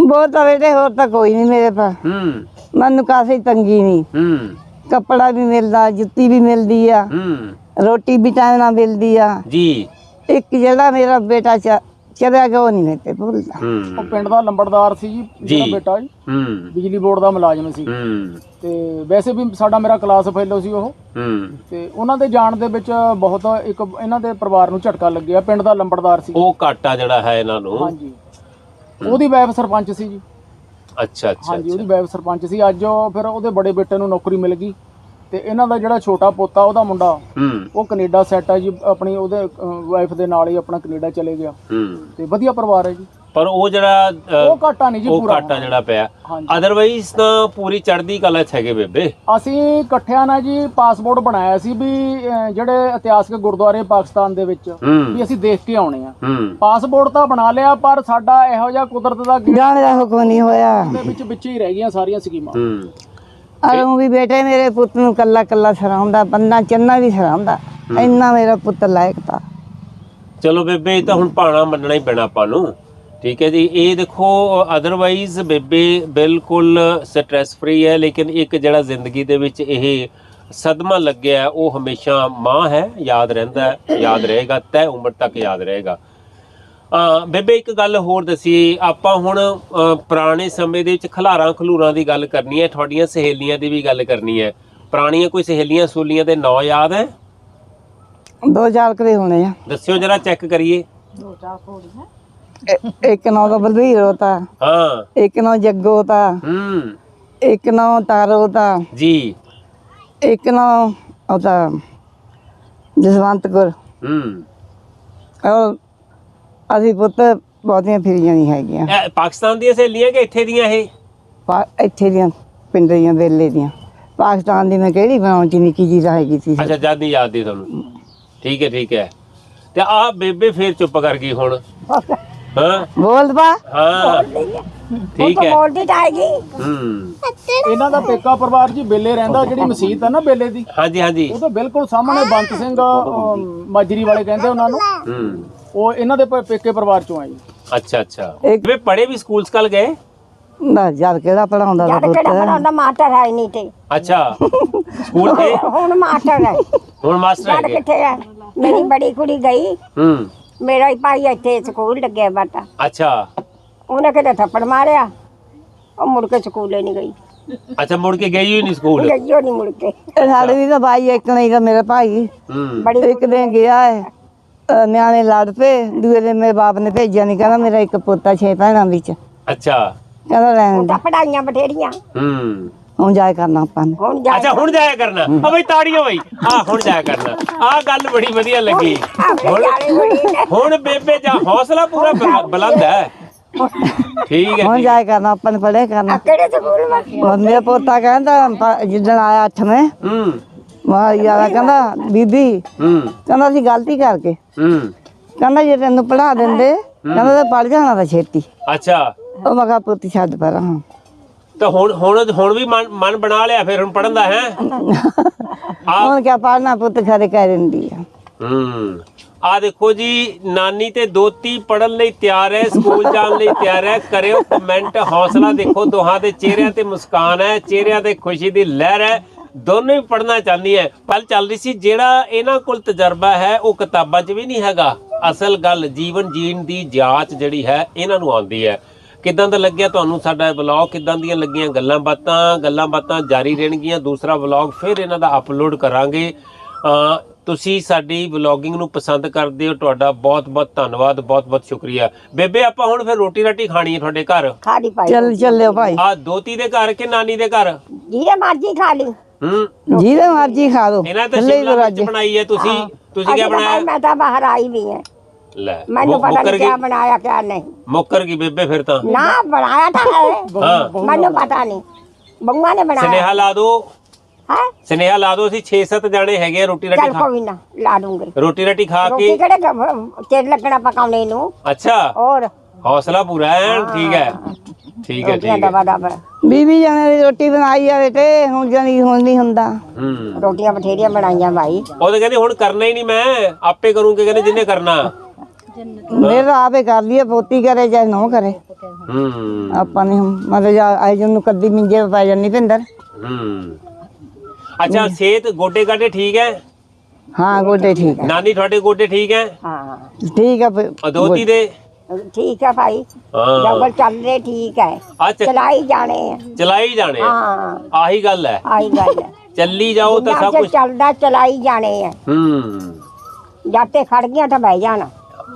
ਬਹੁਤ ਤਾਂ ਬੇਟੇ ਹੋਰ ਤਾਂ ਕੋਈ ਨਹੀਂ ਮੇਰੇ ਪਾਸ ਹੂੰ। ਮੈਨੂੰ ਕਾਸੇ ਤੰਗੀ ਨਹੀਂ ਹੂੰ। ਕੱਪੜਾ ਵੀ ਮਿਲਦਾ ਜੁੱਤੀ ਵੀ ਮਿਲਦੀ ਆ। ਹੂੰ। ਰੋਟੀ ਵੀ ਟਾਈਮ ਨਾਲ ਮਿਲਦੀ ਆ। ਜੀ। ਇੱਕ ਜਿਹੜਾ ਮੇਰਾ ਬੇਟਾ ਚ- ਗਿਆ ਉਹ ਨਹੀਂ ਮੈਂ ਤੇ ਭੁੱਲਦਾ ਉਹ ਪਿੰਡ ਦਾ ਲੰਬੜਦਾਰ ਸੀ ਜੀ ਜੀ। ਜਿਹੜਾ ਬੇਟਾ ਜੀ। ਹੂੰ। ਬਿਜਲੀ ਬੋਰਡ ਦਾ ਮੁਲਾਜ਼ਮ ਸੀ। ਹੂੰ। ਤੇ ਵੈਸੇ ਵੀ ਸਾਡਾ ਮੇਰਾ ਕਲਾਸ ਫੈਲੋ ਸੀ ਉਹ। ਹੂੰ। ਤੇ ਉਹਨਾਂ ਦੇ ਜਾਣ ਦੇ ਵਿੱਚ ਬਹੁਤ ਇੱਕ ਇਹਨਾਂ ਦੇ ਪਰਿਵਾਰ ਨੂੰ ਝਟਕਾ ਲੱਗਿਆ ਪਿੰਡ ਦਾ ਲੰਬੜਦਾਰ ਸੀ। ਉਹ ਘਾਟਾ ਜਿਹੜਾ ਹੈ ਇਹਨਾਂ ਨੂੰ। ਹਾਂਜੀ। ਉਹਦੀ ਵਾਈਫ ਸਰਪੰਚ ਸੀ ਜੀ। ਅੱਛਾ ਅੱਛਾ ਹਾਂਜੀ ਉਹਦੀ ਵਾਈਫ ਸਰਪੰਚ ਸੀ। ਅੱਜ ਉਹ ਫਿਰ ਉਹਦੇ ਬੜੇ ਬੇਟੇ ਨੂੰ ਨੌਕਰੀ ਮਿਲ ਗਈ। ਤੇ ਇਹਨਾਂ ਦਾ ਜਿਹੜਾ ਛੋਟਾ ਪੋਤਾ ਉਹਦਾ ਮੁੰਡਾ ਹੂੰ। ਉਹ ਕੈਨੇਡਾ ਸੈੱਟ ਹੈ ਜੀ ਆਪਣੀ ਉਹਦੇ ਵਾਈਫ ਦੇ ਨਾਲ ਹੀ ਆਪਣਾ ਕੈਨੇਡਾ ਚਲੇ ਗਿਆ। ਹੂੰ। ਤੇ ਵਧੀਆ ਪਰਿਵਾਰ ਹੈ ਜੀ। ਪਰ ਉਹ ਜਿਹੜਾ ਉਹ ਘਾਟਾ ਨਹੀਂ ਜੀ ਉਹ ਪੂਰਾ। ਘਾਟਾ ਜਿਹੜਾ ਪਿਆ। ਹਾਂਜੀ। ਅਦਰਵਾਈਜ਼ ਤਾਂ ਪੂਰੀ ਚੜ੍ਹਦੀ ਕਲਾ ਚ ਹੈਗੇ ਬੇਬੇ। ਅਸੀਂ ਇਕੱਠਿਆਂ ਨਾਲ ਜੀ ਪਾਸਪੋਰਟ ਬਣਾਇਆ ਸੀ ਵੀ ਅਹ, ਜਿਹੜੇ ਇਤਿਹਾਸਕ ਗੁਰਦੁਆਰੇ ਪਾਕਿਸਤਾਨ ਦੇ ਵਿੱਚ ਹੂੰ। ਵੀ ਅਸੀਂ ਦੇਖ ਕੇ ਆਉਣੇ ਆ। ਹੂੰ। ਪਾਸਪੋਰਟ ਤਾਂ ਬਣਾ ਲਿਆ ਪਰ ਸਾਡਾ ਇਹੋ ਜਿਹਾ ਕੁਦਰਤ ਦਾ ਗੇੜ ਜਾਣ ਦਾ ਹੁਕਮ ਨਹੀਂ ਹੋਇਆ। ਦੇ ਵਿੱਚ ਵਿੱਚ ਹੀ ਰਹਿ ਗਈਆਂ ਸਾਰੀਆਂ ਸਕੀਮਾਂ। ਹੂੰ। ਅਰੋਂ ਵੀ ਬੇਟੇ ਮੇਰੇ ਪੁੱਤ ਨੂੰ ਕੱਲਾ ਕੱਲਾ ਸਰਾਉਂਦਾ ਬੰਨਾ ਚੰਨਾ ਵੀ ਸਰਾਉਂਦਾ। ਇੰਨਾ ਮੇਰਾ ਪੁੱਤ ਲਾਇਕ ਤਾ। ਚਲੋ ਬੇਬੇ ਇਹ ਤਾਂ ਹੁਣ ਪਾਣਾ ਮੰਨਣਾ ਹੀ ਪੈਣਾ ਆਪਾਂ ਨੂੰ। ਠੀਕ ਹੈ ਜੀ ਇਹ ਦੇਖੋ ਅਦਰਵਾਈਜ਼ ਬੇਬੇ ਬਿਲਕੁਲ ਸਟ੍ਰੈਸ ਫ੍ਰੀ ਹੈ ਲੇਕਿਨ ਇੱਕ ਜਿਹੜਾ ਜ਼ਿੰਦਗੀ ਦੇ ਵਿੱਚ ਇਹ ਸਦਮਾ ਲੱਗਿਆ ਉਹ ਹਮੇਸ਼ਾ ਮਾਂ ਹੈ ਯਾਦ ਰਹਿੰਦਾ ਯਾਦ ਰਹੇਗਾ ਤੈ ਉਮਰ ਤੱਕ ਯਾਦ ਰਹੇਗਾ। ਬੇਬੇ ਇੱਕ ਗੱਲ ਹੋਰ ਦੱਸੀ ਆਪਾਂ ਹੁਣ ਪੁਰਾਣੇ ਸਮੇਂ ਦੇ ਵਿੱਚ ਖਲਾਰਾਂ ਖਲੂਰਾਂ ਦੀ ਗੱਲ ਕਰਨੀ ਹੈ ਤੁਹਾਡੀਆਂ ਸਹੇਲੀਆਂ ਦੀ ਵੀ ਗੱਲ ਕਰਨੀ ਹੈ। ਪੁਰਾਣੀਆਂ ਕੋਈ ਸਹੇਲੀਆਂ ਸੂਲੀਆਂ ਦੇ ਨਾਂ ਯਾਦ ਹੈ? ਦੋ ਚਾਰ ਕਦੇ ਹੋਣੇ ਆ। ਦੱਸਿਓ ਜਰਾ ਚੈੱਕ ਕਰੀਏ। ਇੱਕ ਨਾਂ ਦਾ ਬਲਵੀਰ ਹੋਤਾ ਹਾਂ। ਇੱਕ ਨਾਂ ਜੱਗੋ ਤਾ। ਹੂੰ। ਇੱਕ ਨਾਂ ਤਾਰੋ ਤਾ। ਜੀ। ਇੱਕ ਨਾਂ ਉਹਦਾ ਜਸਵੰਤ ਕੌਰ। ਹੂੰ। ਉਹ ਅਸੀਂ ਪੁੱਤ ਬਹੁਤੀਆਂ ਫਿਰੀਆਂ ਨਹੀਂ ਹੈਗੀਆਂ। ਇਹ ਪਾਕਿਸਤਾਨ ਦੀਆਂ ਸਹੇਲੀਆਂ ਕਿ ਇੱਥੇ ਦੀਆਂ ਇਹ? ਪਾ- ਇੱਥੇ ਦੀਆਂ ਪਿੰਡ ਦੀਆਂ ਵੇਲੇ ਦੀਆਂ। ਪਾਕਿਸਤਾਨ ਦੀ ਮੈਂ ਕਿਹੜੀ ਬਣਾਉਣ ਚ ਨਿੱਕੀ ਜੀ ਰਹਿ ਗਈ ਸੀ? ਅੱਛਾ ਜਦ ਯਾਦ ਦੀ ਤੁਹਾਨੂੰ। ਠੀਕ ਹੈ ਠੀਕ ਹੈ। ਤੇ ਆ ਬੇਬੇ ਫੇਰ ਚੁੱਪ ਕਰ ਗਈ ਹੁਣ। ਹਾਂ। ਬੋਲ ਪਾ। ਹਾਂ। ਠੀਕ ਉਹ ਹੈ। ਬੋਲਦੀ ਤਾਂ ਹੈਗੀ। ਹੂੰ। ਇਹਨਾਂ ਦਾ ਪੇਕਾ ਪਰਿਵਾਰ ਜੀ ਬੇਲੇ ਰਹਿੰਦਾ ਜਿਹੜੀ ਮਸਜਿਦ ਹੈ ਨਾ ਬੇਲੇ ਦੀ। ਹਾਂਜੀ ਹਾਂਜੀ। ਉਹਦੇ ਬਿਲਕੁਲ ਸਾਹਮਣੇ ਬੰਤ ਸਿੰਘ ਮਾਜਰੀ ਵਾਲੇ ਕਹਿੰਦੇ ਉਹਨਾਂ ਨੂੰ। ਹੂੰ। ਉਹ ਇਹਨਾਂ ਦੇ ਪ- ਪੇਕੇ ਪਰਿਵਾਰ ਚੋਂ ਆ ਜੀ ਅੱਛਾ ਅੱਛਾ। ਇੱਕ- ਵੇ ਪੜੇ ਵੀ ਸਕੂਲ ਸਕਲ ਗਏ? ਨਾ ਜਦ ਕਿਹੜਾ ਪੜਾਉਂਦਾ ਦਾ ਪੁੱਤ ਕਿਹੜਾ ਬਣਾਉਂਦਾ ਮਾਸਟਰ ਹੈ ਨਹੀਂ ਤੇ ਅੱਛਾ। ਸਕੂਲ ਗਏ? ਹੁਣ ਮਾਸਟਰ ਹੈ। ਹੁਣ ਮਾਸਟਰ ਹੈਗੇ ਕਿੱਥੇ ਹੈ? ਮੇਰੀ ਬੜੀ ਕੁੜੀ ਗਈ। ਹੂੰ। ਮੇਰਾ ਹੀ ਭਾਈ ਇੱਥੇ ਸਕੂਲ ਲੱਗਿਆ ਬਟਾ ਅੱਛਾ। ਉਹਨੇ ਕਿਤੇ ਥੱਪੜ ਮਾਰਿਆ। ਉਹ ਮੁੜ ਕੇ ਸਕੂਲੇ ਨਹੀਂ ਗਈ। ਅੱਛਾ ਮੁੜ ਕੇ ਗਈ ਹੋਈ ਨਹੀਂ ਸਕੂਲ? ਗਈ ਉਹ ਨਹੀਂ ਮੁੜ ਕੇ। ਇਹ ਸਾਡੇ ਵੀ ਤਾਂ ਬਾਈ ਇੱਕ ਨਹੀਂ ਤਾਂ ਮੇਰਾ ਭਾਈ। ਹੂੰ। ਬੜੀ ਇੱਕ ਦਿਨ ਗਿਆ ਹੈ। ਅਹ ਨਿਆਣੇ ਲੜ ਪਏ ਦੂਏ ਦਿਨ ਮੇਰੇ ਬਾਪ ਨੇ ਭੇਜਿਆ ਨਹੀਂ ਕਹਿੰਦਾ ਮੇਰਾ ਇੱਕ ਪੋਤਾ ਛੇ ਭੈਣਾਂ ਵਿੱਚ। ਅੱਛਾ। ਕਹਿੰਦਾ ਲੈਣ ਦੇ ਤਾਂ ਪੜਾਈਆਂ ਬਥੇਰੀਆਂ। ਹੂੰ। ਹੁਣ ਜਾਇ ਕਰਨਾ ਆਪਾਂ ਨੇ। ਹੁਣ ਜਾ ਅੱਛਾ ਹੁਣ ਜਾਇਆ ਕਰਨਾ। ਆ ਬਈ ਤਾੜੀਆਂ ਬਈ। ਆ ਹੁਣ ਜਾਇਆ ਕਰਨਾ। ਆ ਗੱਲ ਬੜੀ ਵਧੀਆ ਲੱਗੀ। ਹੁਣ ਜਾਣੇ ਬੜੀ ਨੇ ਹੁਣ ਬੇਬੇ ਦਾ ਹੌਸਲਾ ਪੂਰਾ ਬੁਲ- ਬੁਲੰਦ ਹੈ। ਠੀਕ ਹੈ ਹੁਣ। ਜਾਇ ਕਰਨਾ ਆਪਾਂ ਨੇ ਪੜ੍ਹਿਆ ਕਰਨਾ। ਕਿਹੜੇ ਸਕੂਲ ਵਿੱਚ? ਹੁਣ ਮੇਰਾ ਪੋਤਾ ਕਹਿੰਦਾ ਪ- ਜਿੱਦਣ ਆਇਆ ਅੱਠ ਮੈਂ ਹੂੰ। ਮਾ ਯਾਰਾ ਕਹਿੰਦਾ ਬੀਬੀ ਹੂੰ। ਕਹਿੰਦਾ ਅਸੀਂ ਗਲਤੀ ਕਰਕੇ। ਹੂੰ। ਕਹਿੰਦਾ ਜੇ ਤੈਨੂੰ ਪੜਾ ਦਿੰਦੇ ਕਹਿੰਦਾ ਤਾਂ ਪੜ ਜਾਣਾ ਤਾਂ ਛੇਤੀ। ਅੱਛਾ। ਉਹ ਮੈਂ ਕਿਹਾ ਪੁੱਤ ਛੱਡ ਪਰਾਂ ਤਾਂ ਹੁਣ ਹੁਣ ਹੁਣ ਵੀ ਮਨ ਮਨ ਬਣਾ ਲਿਆ ਫਿਰ ਹੁਣ ਪੜਨ ਦਾ ਹੈ? ਹੁਣ ਕਿਆ ਪੜਨਾ ਪੁੱਤ ਖਰੇ ਕਹਿ ਦਿੰਦੀ ਆ। ਹੂੰ। ਆ ਦੇਖੋ ਜੀ ਨਾਨੀ ਤੇ ਦੋਤੀ ਪੜਨ ਲਈ ਤਿਆਰ ਹੈ ਸਕੂਲ ਜਾਣ ਲਈ ਤਿਆਰ ਹੈ ਕਰਿਓ ਕਮੈਂਟ ਹੌਸਲਾ ਦੇਖੋ ਦੋਹਾਂ ਦੇ ਚਿਹਰਿਆਂ ਤੇ ਮੁਸਕਾਨ ਹੈ ਚਿਹਰਿਆਂ ਤੇ ਖੁਸ਼ੀ ਦੀ ਲਹਿਰ ਹੈ ਦੋਨੋਂ ਹੀ ਪੜਨਾ ਚਾਹੁੰਦੀ ਹੈ। ਪਲ ਚੱਲ ਰਹੀ ਸੀ ਜਿਹੜਾ ਇਹਨਾਂ ਕੋਲ ਤਜਰਬਾ ਹੈ ਉਹ ਕਿਤਾਬਾਂ 'ਚ ਵੀ ਨਹੀਂ ਹੈਗਾ। ਅਸਲ ਗੱਲ ਜੀਵਨ ਜੀਣ ਦੀ ਜਾਂਚ ਜਿਹੜੀ ਹੈ ਇਹਨਾਂ ਨੂੰ ਆਉਂਦੀ ਹੈ। ਕਿਦਾਂ ਦਾ ਲੱਗਿਆ ਤੁਹਾਨੂੰ ਸਾਡਾ ਵਲੌਗ ਕਿਦਾਂ ਦੀਆਂ ਲੱਗੀਆਂ ਗੱਲਾਂ ਬਾਤਾਂ? ਗੱਲਾਂ ਬਾਤਾਂ ਜਾਰੀ ਰਹਿਣਗੀਆਂ। ਦੂਸਰਾ ਵਲੌਗ ਫਿਰ ਇਹਨਾਂ ਦਾ ਅਪਲੋਡ ਕਰਾਂਗੇ। ਤੁਸੀਂ ਸਾਡੀ ਵਲੌਗਿੰਗ ਨੂੰ ਪਸੰਦ ਕਰਦੇ ਹੋ। ਤੁਹਾਡਾ ਬਹੁਤ ਬਹੁਤ ਧੰਨਵਾਦ ਬਹੁਤ ਬਹੁਤ ਸ਼ੁਕਰੀਆ। ਬੇਬੇ ਆਪਾਂ ਹੁਣ ਫਿਰ ਰੋਟੀ ਰਾਟੀ ਖਾਣੀ ਹੈ ਤੁਹਾਡੇ ਘਰ? ਖਾਲੀ ਪਾਈ ਚੱਲ ਚੱਲਿਓ ਭਾਈ। ਆ ਦੋਤੀ ਦੇ ਘਰ ਕਿ ਨਾਨੀ ਦੇ ਘਰ? ਜਿਹਦੇ ਮਰਜ਼ੀ ਖਾ ਲਈ। ਹੂੰ। ਜਿਹਦੇ ਮਰਜ਼ੀ ਖਾ ਲਓ। ਇਹਨਾਂ ਤਾਂ ਥੱਲੇ ਹੀ ਸ਼ਿਮਲਾ ਮਿਰਚ ਦਰਵਾਜ਼ੇ। ਬਣਾਈ ਹੈ ਤੁਸੀਂ ਤੁਸੀਂ ਕੀ ਬਣਾਇਆ? ਮੈਂ ਤਾਂ ਬਾਹਰ ਆਈ ਵੀ ਹੈ। ਲੈ ਮੈਨੂੰ ਮੁ- ਪਤਾ ਮੁੱਕਰ ਨਹੀਂ ਗਈ। ਕਿਆ ਬਣਾਇਆ ਕਿਆ ਨਹੀਂ। ਮੁੱਕਰ ਗਈ ਬੇਬੇ ਫਿਰ ਤਾਂ। ਨਾ ਬਣਾਇਆ ਤਾਂ ਹੈ। ਹਾਂ। ਮੈਨੂੰ ਪਤਾ ਨਹੀਂ ਬੰਗਾ ਨੇ ਬਣਾਇਆ। ਸਨੇਹਾ ਲਾ ਦਿਓ ਹੈ? ਸਨੇਹਾ ਲਾ ਦਿਓ ਅਸੀਂ 6-7 ਜਾਣੇ ਹੈਗੇ ਆ ਰੋਟੀ ਰਾਟੀ ਚੱਲ ਖਾ ਕੋਈ ਨਾ ਲਾ ਦੂੰਗੇ। ਰੋਟੀ ਰਾਟੀ ਖਾ ਰੋਟੀ ਕੇ। ਕਿਹੜੇ ਗ- ਚਿਰ ਲੱਗਣਾ ਪਕਾਉਣੇ ਨੂੰ? ਅੱਛਾ। ਹੋਰ। ਹੌਸਲਾ ਪੂਰਾ ਹੈ ਠੀਕ ਹੈ। ਠੀਕ ਹੈ ਰੋਟੀਆਂ ਠੀਕ ਹੈ। ਦਵਾ ਦਵਾ ਬੀਬੀ ਜਾਣੇ ਦੀ ਰੋਟੀ ਬਣਾਈ ਆ ਬੇਟੇ ਹੁਣ ਜਾਨੀ ਹੁਣ ਨਹੀਂ ਹੁੰਦਾ। ਹੂੰ। ਰੋਟੀਆਂ ਬਥੇਰੀਆਂ ਬਣਾਈਆਂ ਭਾਈ। ਉਹ ਤਾਂ ਕਹਿੰਦੇ ਹੁਣ ਕਰਨਾ ਹੀ ਨਹੀਂ ਮੈਂ ਆਪੇ ਕਰੂੰਗੇ ਕਹਿੰਦੇ ਜਿੰਨੇ ਕਰਨਾ। ਮੇਰਾ ਆਪੇ ਕਰ ਲਈਏ ਪੋਤੀ ਕਰੇ ਚਾਹੇ ਨਾ ਕਰੇ। ਹੂੰ। ਆਪਾਂ ਨੇ ਮਤਲਬ ਜਾ ਆਏ ਜਨੂੰ ਕੱਦੀ ਮਿੰਜੇ ਪੈ ਜਾਂਦੀ ਭਿੰਦਰ। ਹੂੰ। ਅੱਛਾ ਸਿਹਤ ਗੋਡੇ ਗਾਡੇ ਠੀਕ ਹੈ? ਹਾਂ ਗੋਡੇ ਠੀਕ ਆ ਨਾਨੀ ਤੁਹਾਡੇ ਗੋਡੇ ਠੀਕ ਹੈ? ਹਾਂ। ਠੀਕ ਆ ਫਿਰ। ਅਦੋਤੀ ਦੇ? ਠੀਕ ਹੈ ਭਾਈ। ਹਾਂ। ਜੰਗਲ ਚੱਲਦੇ ਠੀਕ ਹੈ ਆ ਚ- ਚਲਾਈ ਜਾਣੇ ਆ। ਚਲਾਈ ਜਾਣੇ ਆ। ਹਾਂ। ਆਹੀ ਗੱਲ ਹੈ ਆਈ ਗੱਲ ਹੈ ਚੱਲੀ ਜਾਓ ਤਾਂ ਜਿੰਨਾ ਸਭ ਚਿਰ ਕੁਝ ਚੱਲਦਾ ਚਲਾਈ ਜਾਣੇ ਆ। ਹੂੰ। ਜਦ ਤੇ ਖੜ ਗਈਆਂ ਤਾਂ ਬਹਿ ਜਾਣਾ।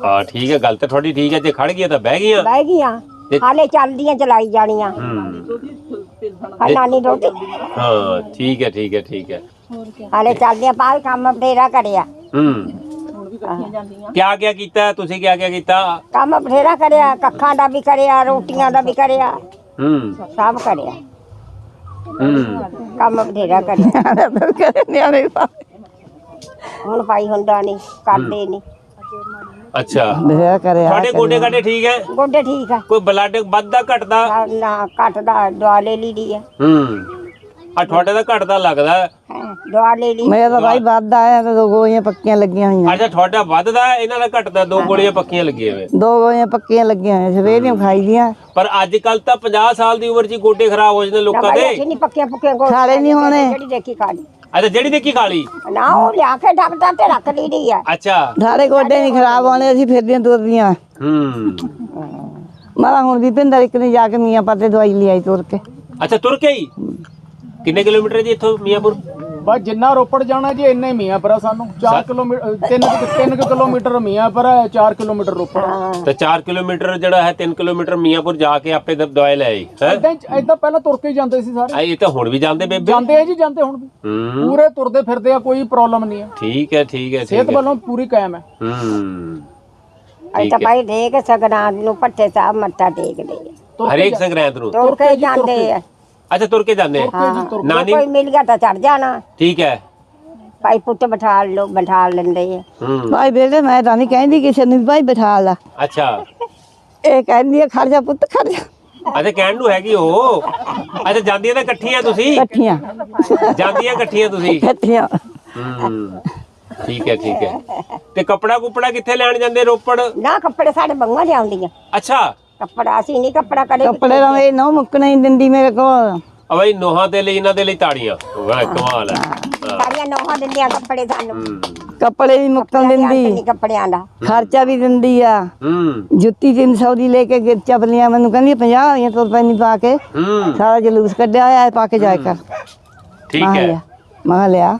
ਹਾਂ ਠੀਕ ਹੈ ਗੱਲ ਤਾਂ ਤੁਹਾਡੀ ਠੀਕ ਹੈ ਜੇ ਖੜ ਗਈਆਂ ਤਾਂ ਬਹਿ ਗਈਆਂ। ਬਹਿ ਗਈਆਂ। ਤੇ- ਹਾਲੇ ਚੱਲਦੀਆਂ ਚਲਾਈ ਜਾਣੀਆਂ। ਹੂੰ। ਹਾਂ ਨਾਨੀ ਰੋਟੀ। ਹਾਂ ਠੀਕ ਹੈ ਠੀਕ ਹੈ ਠੀਕ ਹੈ ਹਾਲੇ ਚੱਲਦੀਆਂ ਪਾਲ ਕੰਮ ਬਥੇਰਾ ਕਰਿਆ। ਹੂੰ। ਕਿਆ ਕਿਆ ਕੀਤਾ? ਤੁਸੀਂ ਕਿਆ ਕਿਆ ਕੀਤਾ? ਕੰਮ ਬਥੇਰਾ ਕਰਿਆ ਕੱਖਾਂ ਦਾ ਵੀ ਕਰਿਆ ਰੋਟੀਆਂ ਦਾ ਵੀ ਕਰਿਆ। ਹੂੰ। ਸਭ ਕਰਿਆ। ਹੂੰ। ਕੰਮ ਬਥੇਰਾ ਕਰਿਆ। ਨਿਆਣੇ ਹੁਣ ਭਾਈ ਹੁੰਦਾ ਨਹੀਂ ਕਰਦੇ ਨਹੀਂ ਅੱਛਾ। ਬਿਆ ਕਰਿਆ ਤੁਹਾਡੇ ਗੋਡੇ ਗਾਡੇ ਠੀਕ ਹੈ? ਗੋਡੇ ਠੀਕ ਆ। ਕੋਈ ਬਲੱਡ ਵੱਧਦਾ ਘਟਦਾ? ਨਾ- ਨਾ ਘਟਦਾ ਦਵਾ ਲੈ ਲਈ ਦੀ ਹੈ ਹੂੰ। ਆ ਤੁਹਾਡੇ ਦਾ ਘਟਦਾ ਲੱਗਦਾ। ਹੈ। ਹੈਂ, ਦਵਾ ਲੈ ਲਈ। ਮੇਰਾ ਤਾਂ ਭਾਈ ਵੱਧ ਆਇਆ ਤੇ ਦੋ ਗੋਲੀਆਂ ਪੱਕੀਆਂ ਲੱਗੀਆਂ ਹੋਈਆਂ। ਅੱਛਾ ਤੁਹਾਡਾ ਵੱਧਦਾ ਹੈ, ਇਹਨਾਂ ਦਾ ਘਟਦਾ ਦੋ ਗੋਲੀਆਂ ਪੱਕੀਆਂ ਲੱਗੀਆਂ ਹੋਏ ਦੋ ਗੋਲੀਆਂ ਪੱਕੀਆਂ ਲੱਗੀਆਂ ਹੋਈਆਂ ਸਵੇਰ ਦੀਆਂ ਖਾਈ ਦੀਆਂ। ਪਰ ਅੱਜ ਕੱਲ ਤਾਂ 50 ਸਾਲ ਦੀ ਉਮਰ 'ਚ ਹੀ ਗੋਡੇ ਖਰਾਬ ਹੋ ਜਾਂਦੇ ਲੋਕਾਂ ਦੇ। ਅਸੀਂ ਨਹੀਂ ਪੱਕੀਆਂ ਪੁੱਕੀਆਂ ਗੋਡੇ ਖਾਲੇ ਨਹੀਂ ਹੋਣੇ। ਜਿਹੜੀ ਦੇਖੀ ਖਾ ਲਈ। ਅੱਛਾ ਜਿਹੜੀ ਦੇਖੀ ਖਾ ਲਈ? ਨਾ ਉਹ ਲਿਆ ਕੇ ਡਾਕਟਰ ਤੇ ਰੱਖ ਲਈ ਦੀ ਹੈ ਅੱਛਾ। ਸਾਡੇ ਗੋਡੇ ਨਹੀਂ ਖਰਾਬ ਹੋਣੇ ਅਸੀਂ ਫਿਰਦੀਆਂ ਤੁਰਦੀਆਂ। ਹੂੰ। ਮਾਰਾ ਹੁਣ ਵੀ ਪਿੰਦਰ ਇੱਕ ਨੇ ਜਾ ਕੇ ਮੀਆਂ ਪਾਤੇ ਦਵਾਈ ਲਿਆਈ ਤੁਰ ਕੇ। ਅੱਛਾ ਤੁਰ ਕੇ ਹੀ। ਕਿੰਨੇ ਕਿਲੋਮੀਟਰ ਹੈ ਜੀ ਇੱਥੋਂ ਮੀਆਂਪੁਰ? ਬਸ ਜਿੰਨਾ ਰੋਪੜ ਜਾਣਾ ਜੀ ਇੰਨਾ ਮੀਆਂਪੁਰ ਆ ਸਾਨੂੰ। 4 ਕਿਲੋਮੀਟਰ 3 3 ਕਿਲੋਮੀਟਰ ਮੀਆਂਪੁਰ ਹੈ 4 ਕਿਲੋਮੀਟਰ ਰੋਪੜ ਤੇ 4 ਕਿਲੋਮੀਟਰ ਜਿਹੜਾ ਹੈ 3 ਕਿਲੋਮੀਟਰ ਮੀਆਂਪੁਰ ਜਾ ਕੇ ਆਪੇ ਦ- ਦਵਾਈ ਲੈ ਆਈ ਹੈ? ਇਦਾਂ ਇਦਾਂ ਪਹਿਲਾਂ ਤੁਰ ਕੇ ਹੀ ਜਾਂਦੇ ਸੀ ਸਾਰੇ। ਇਹ ਤਾਂ ਹੁਣ ਵੀ ਜਾਂਦੇ ਬੇਬੇ। ਜਾਂਦੇ ਆ ਜੀ ਜਾਂਦੇ ਹੁਣ ਵੀ। ਪੂਰੇ ਤੁਰਦੇ ਫਿਰਦੇ ਆ ਕੋਈ ਪ੍ਰੋਬਲਮ ਨਹੀਂ ਹੈ ਠੀਕ ਹੈ ਠੀਕ ਹੈ ਸਿਹਤ ਵੱਲੋਂ ਪੂਰੀ ਕਾਇਮ ਹੈ। ਹੂੰ। ਅਸੀਂ ਤਾਂ ਭਾਈ ਦੇ ਕੇ ਸਗਨਾਥ ਨੂੰ ਪੱਠੇ ਸਾਹਿਬ ਮੱਥਾ ਟੇਕਦੇ ਆ। ਹਰੇਕ ਸੰਗਰਾਂਦ ਨੂੰ। ਤੁਰ ਕੇ ਜਾਂਦੇ ਆ। ਅੱਛਾ ਤੁਰ ਕੇ ਜਾਂਦੇ? ਹਾਂ ਨਾਨੀ? ਕੋਈ ਮਿਲ ਗਿਆ ਤਾਂ ਚੜ ਜਾਣਾ। ਠੀਕ ਹੈ। ਭਾਈ ਪੁੱਤ ਬਿਠਾ ਲੋ ਬਿਠਾ ਲੈਂਦੇ ਆ। ਹੂੰ। ਭਾਈ ਬੇਟੇ ਮੈਂ ਤਾਂ ਨਹੀਂ ਕਹਿੰਦੀ ਕਿਸੇ ਨੂੰ ਭਾਈ ਬਿਠਾ ਲਾ। ਅੱਛਾ। ਇਹ ਕਹਿੰਦੀ ਆ ਖੜ ਜਾ ਪੁੱਤ ਖੜ ਜਾ। ਅੱਛਾ ਕਹਿਣ ਨੂੰ ਹੈਗੀ ਉਹ। ਅੱਛਾ ਜਾਂਦੀਆਂ ਤਾਂ ਇਕੱਠੀਆਂ ਤੁਸੀਂ? ਇਕੱਠੀਆਂ। ਜਾਂਦੀਆਂ ਇਕੱਠੀਆਂ ਤੁਸੀਂ? ਇਕੱਠੀਆਂ। ਹੂੰ ਠੀਕ ਹੈ ਠੀਕ ਹੈ। ਤੇ ਕੱਪੜਾ ਕੁਪੜਾ ਕਿੱਥੇ ਲੈਣ ਜਾਂਦੇ ਰੋਪੜ? ਨਾ ਕੱਪੜੇ ਸਾਡੇ ਬੰਗਾਂ ਲਿਆਉਂਦੀਆਂ। ਅੱਛਾ। ਕੱਪੜਾ ਅਸੀਂ ਨਹੀਂ ਕੱਪੜਾ ਕਦੇ ਕੱਪੜੇ ਤਾਂ ਇਹ ਨਹੁੰ ਮੁੱਕਣਾ ਹੀ ਦਿੰਦੀ ਮੇਰੇ ਕੋਲ। ਆ ਬਈ ਨੋਹਾਂ ਦੇ ਲਈ ਇਹਨਾਂ ਦੇ ਲਈ ਤਾੜੀਆਂ। ਵਾਹ ਕਮਾਲ ਹੈ। ਸਾਰੀਆਂ ਨੋਹਾਂ ਦਿੰਦੀਆਂ ਕੱਪੜੇ ਸਾਨੂੰ। ਕੱਪੜੇ ਵੀ ਮੁੱਕਣ ਦਿੰਦੀ। ਕੱਪੜਿਆਂ ਦਾ। ਖਰਚਾ ਵੀ ਦਿੰਦੀ ਆ। ਹੂੰ। ਜੁੱਤੀ 300 ਦੀ ਲੈ ਕੇ ਗਿਰ ਚਪਲੀਆਂ ਮੈਨੂੰ ਕਹਿੰਦੀ 50 ਵਾਲੀਆਂ ਤੁਰ ਪੈਣੀ ਪਾ ਕੇ। ਹੂੰ। ਸਾਰਾ ਜਲੂਸ ਕੱਢਿਆ ਹੋਇਆ ਪਾ ਕੇ ਜਾਇਆ ਕਰ। ਠੀਕ ਹੈ। ਮੈਂ ਲਿਆ।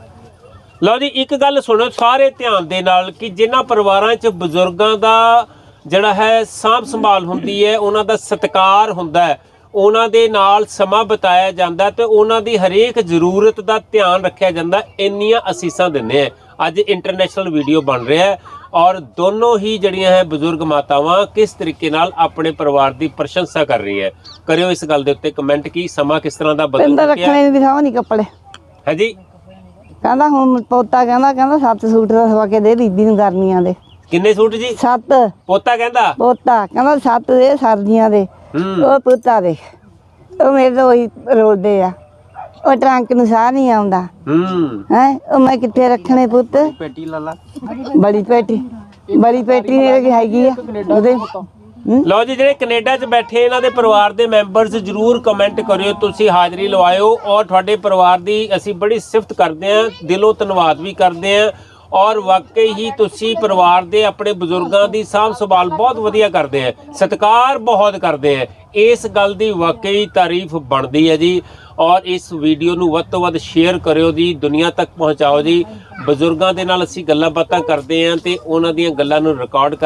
ਲਓ ਜੀ ਇੱਕ ਗੱਲ ਸੁਣੋ ਸਾਰੇ ਧਿਆਨ ਦੇ ਨਾਲ ਕਿ ਜਿਨ੍ਹਾਂ ਪਰਿਵਾਰਾਂ 'ਚ ਬਜ਼ੁਰਗਾਂ ਦਾ ਜਿਹੜਾ ਹੈ ਸਾਂਭ ਸੰਭਾਲ ਹੁੰਦੀ ਹੈ ਉਹਨਾਂ ਦਾ ਸਤਿਕਾਰ ਹੁੰਦਾ ਹੈ। ਉਹਨਾਂ ਦੇ ਨਾਲ ਸਮਾਂ ਬਿਤਾਇਆ ਜਾਂਦਾ ਤੇ ਉਹਨਾਂ ਦੀ ਹਰੇਕ ਜ਼ਰੂਰਤ ਦਾ ਧਿਆਨ ਰੱਖਿਆ ਜਾਂਦਾ ਇੰਨੀਆਂ ਅਸੀਸਾਂ ਦਿੰਦੇ ਆ ਅੱਜ ਇੰਟਰਨੈਸ਼ਨਲ ਵੀਡੀਓ ਬਣ ਰਿਹਾ ਹੈ ਔਰ ਦੋਨੋਂ ਹੀ ਜਿਹੜੀਆਂ ਹੈ ਬਜ਼ੁਰਗ ਮਾਤਾਵਾਂ ਕਿਸ ਤਰੀਕੇ ਨਾਲ ਆਪਣੇ ਪਰਿਵਾਰ ਦੀ ਪ੍ਰਸ਼ੰਸਾ ਕਰ ਰਹੀਆਂ ਕਰਿਓ ਇਸ ਗੱਲ ਦੇ ਉੱਤੇ ਕਮੈਂਟ ਕੀ ਸਮਾਂ ਕਿਸ ਤਰ੍ਹਾਂ ਦਾ ਬਦਲ ਚੁੱਕਿਆ ਰੱਖਣੇ ਥਾਂ ਨਹੀਂ ਕੱਪੜੇ। ਹੈ ਜੀ। ਕਹਿੰਦਾ ਹੁਣ ਪੋਤਾ ਕਹਿੰਦਾ ਕਹਿੰਦਾ ਸੱਤ ਸੂਟ ਦਾ ਸਵਾ ਕੇ ਦੇ ਬੀਬੀ ਨੂੰ ਗਰਮੀਆਂ ਦੇ। ਕਿੰਨੇ ਸੂਟ ਜੀ? ਸੱਤ। ਪੋਤਾ ਕਹਿੰਦਾ? ਪੋਤਾ ਕਹਿੰਦਾ ਸੱਤ ਦੇ ਸਰਦੀਆਂ ਦੇ। ਹੂੰ। ਉਹ ਪੁੱਤਾ ਦੇ। ਉਹ ਮੇਰੇ ਤੋਂ ਉਹੀ ਰੋਲਦੇ ਆ। ਉਹ ਟਰੰਕ ਨੂੰ ਸਾਹ ਨਹੀਂ ਆਉਂਦਾ। ਹੂੰ। ਹੈ? ਉਹ ਮੈਂ ਕਿੱਥੇ ਰੱਖਣੇ ਪੁੱਤ? ਪੇਟੀ ਲਾ ਲਾ। ਬੜੀ ਪੇਟੀ। ਬੜੀ ਪੇਟੀ ਕੋਲ ਹੈਗੀ ਆ। ਉਹਦੇ? ਲਓ ਜੀ ਜਿਹੜੇ ਕੈਨੇਡਾ 'ਚ ਬੈਠੇ ਇਹਨਾਂ ਦੇ ਪਰਿਵਾਰ ਦੇ ਮੈਂਬਰਸ ਜਰੂਰ ਕਮੈਂਟ ਕਰਿਓ। ਤੁਸੀਂ ਹਾਜ਼ਰੀ ਲਵਾਇਓ ਔਰ ਤੁਹਾਡੇ ਪਰਿਵਾਰ ਦੀ ਅਸੀਂ ਬੜੀ ਸਿਫਤ ਕਰਦੇ ਹਾਂ। ਦਿਲੋਂ ਧੰਨਵਾਦ ਵੀ ਕਰਦੇ ਹਾਂ। ਔਰ ਵਾਕਈ ਹੀ ਤੁਸੀਂ ਪਰਿਵਾਰ ਦੇ ਆਪਣੇ ਬਜ਼ੁਰਗਾਂ ਦੀ ਸਾਂਭ ਸੰਭਾਲ ਬਹੁਤ ਵਧੀਆ ਕਰਦੇ ਆ, ਸਤਿਕਾਰ ਬਹੁਤ ਕਰਦੇ ਆ। ਇਸ ਗੱਲ ਦੀ ਵਾਕਈ ਤਾਰੀਫ ਬਣਦੀ ਹੈ ਜੀ। ਔਰ ਇਸ ਵੀਡੀਓ ਨੂੰ ਵੱਧ ਤੋਂ ਵੱਧ ਸ਼ੇਅਰ ਕਰਿਓ ਜੀ, ਦੁਨੀਆ ਤੱਕ ਪਹੁੰਚਾਓ ਜੀ। ਬਜ਼ੁਰਗਾਂ ਦੇ ਨਾਲ ਅਸੀਂ ਗੱਲਾਂ ਬਾਤਾਂ ਕਰਦੇ ਆਂ ਤੇ ਉਹਨਾਂ ਦੀਆਂ ਗੱਲਾਂ ਨੂੰ ਰਿਕਾਰਡ ਕਰ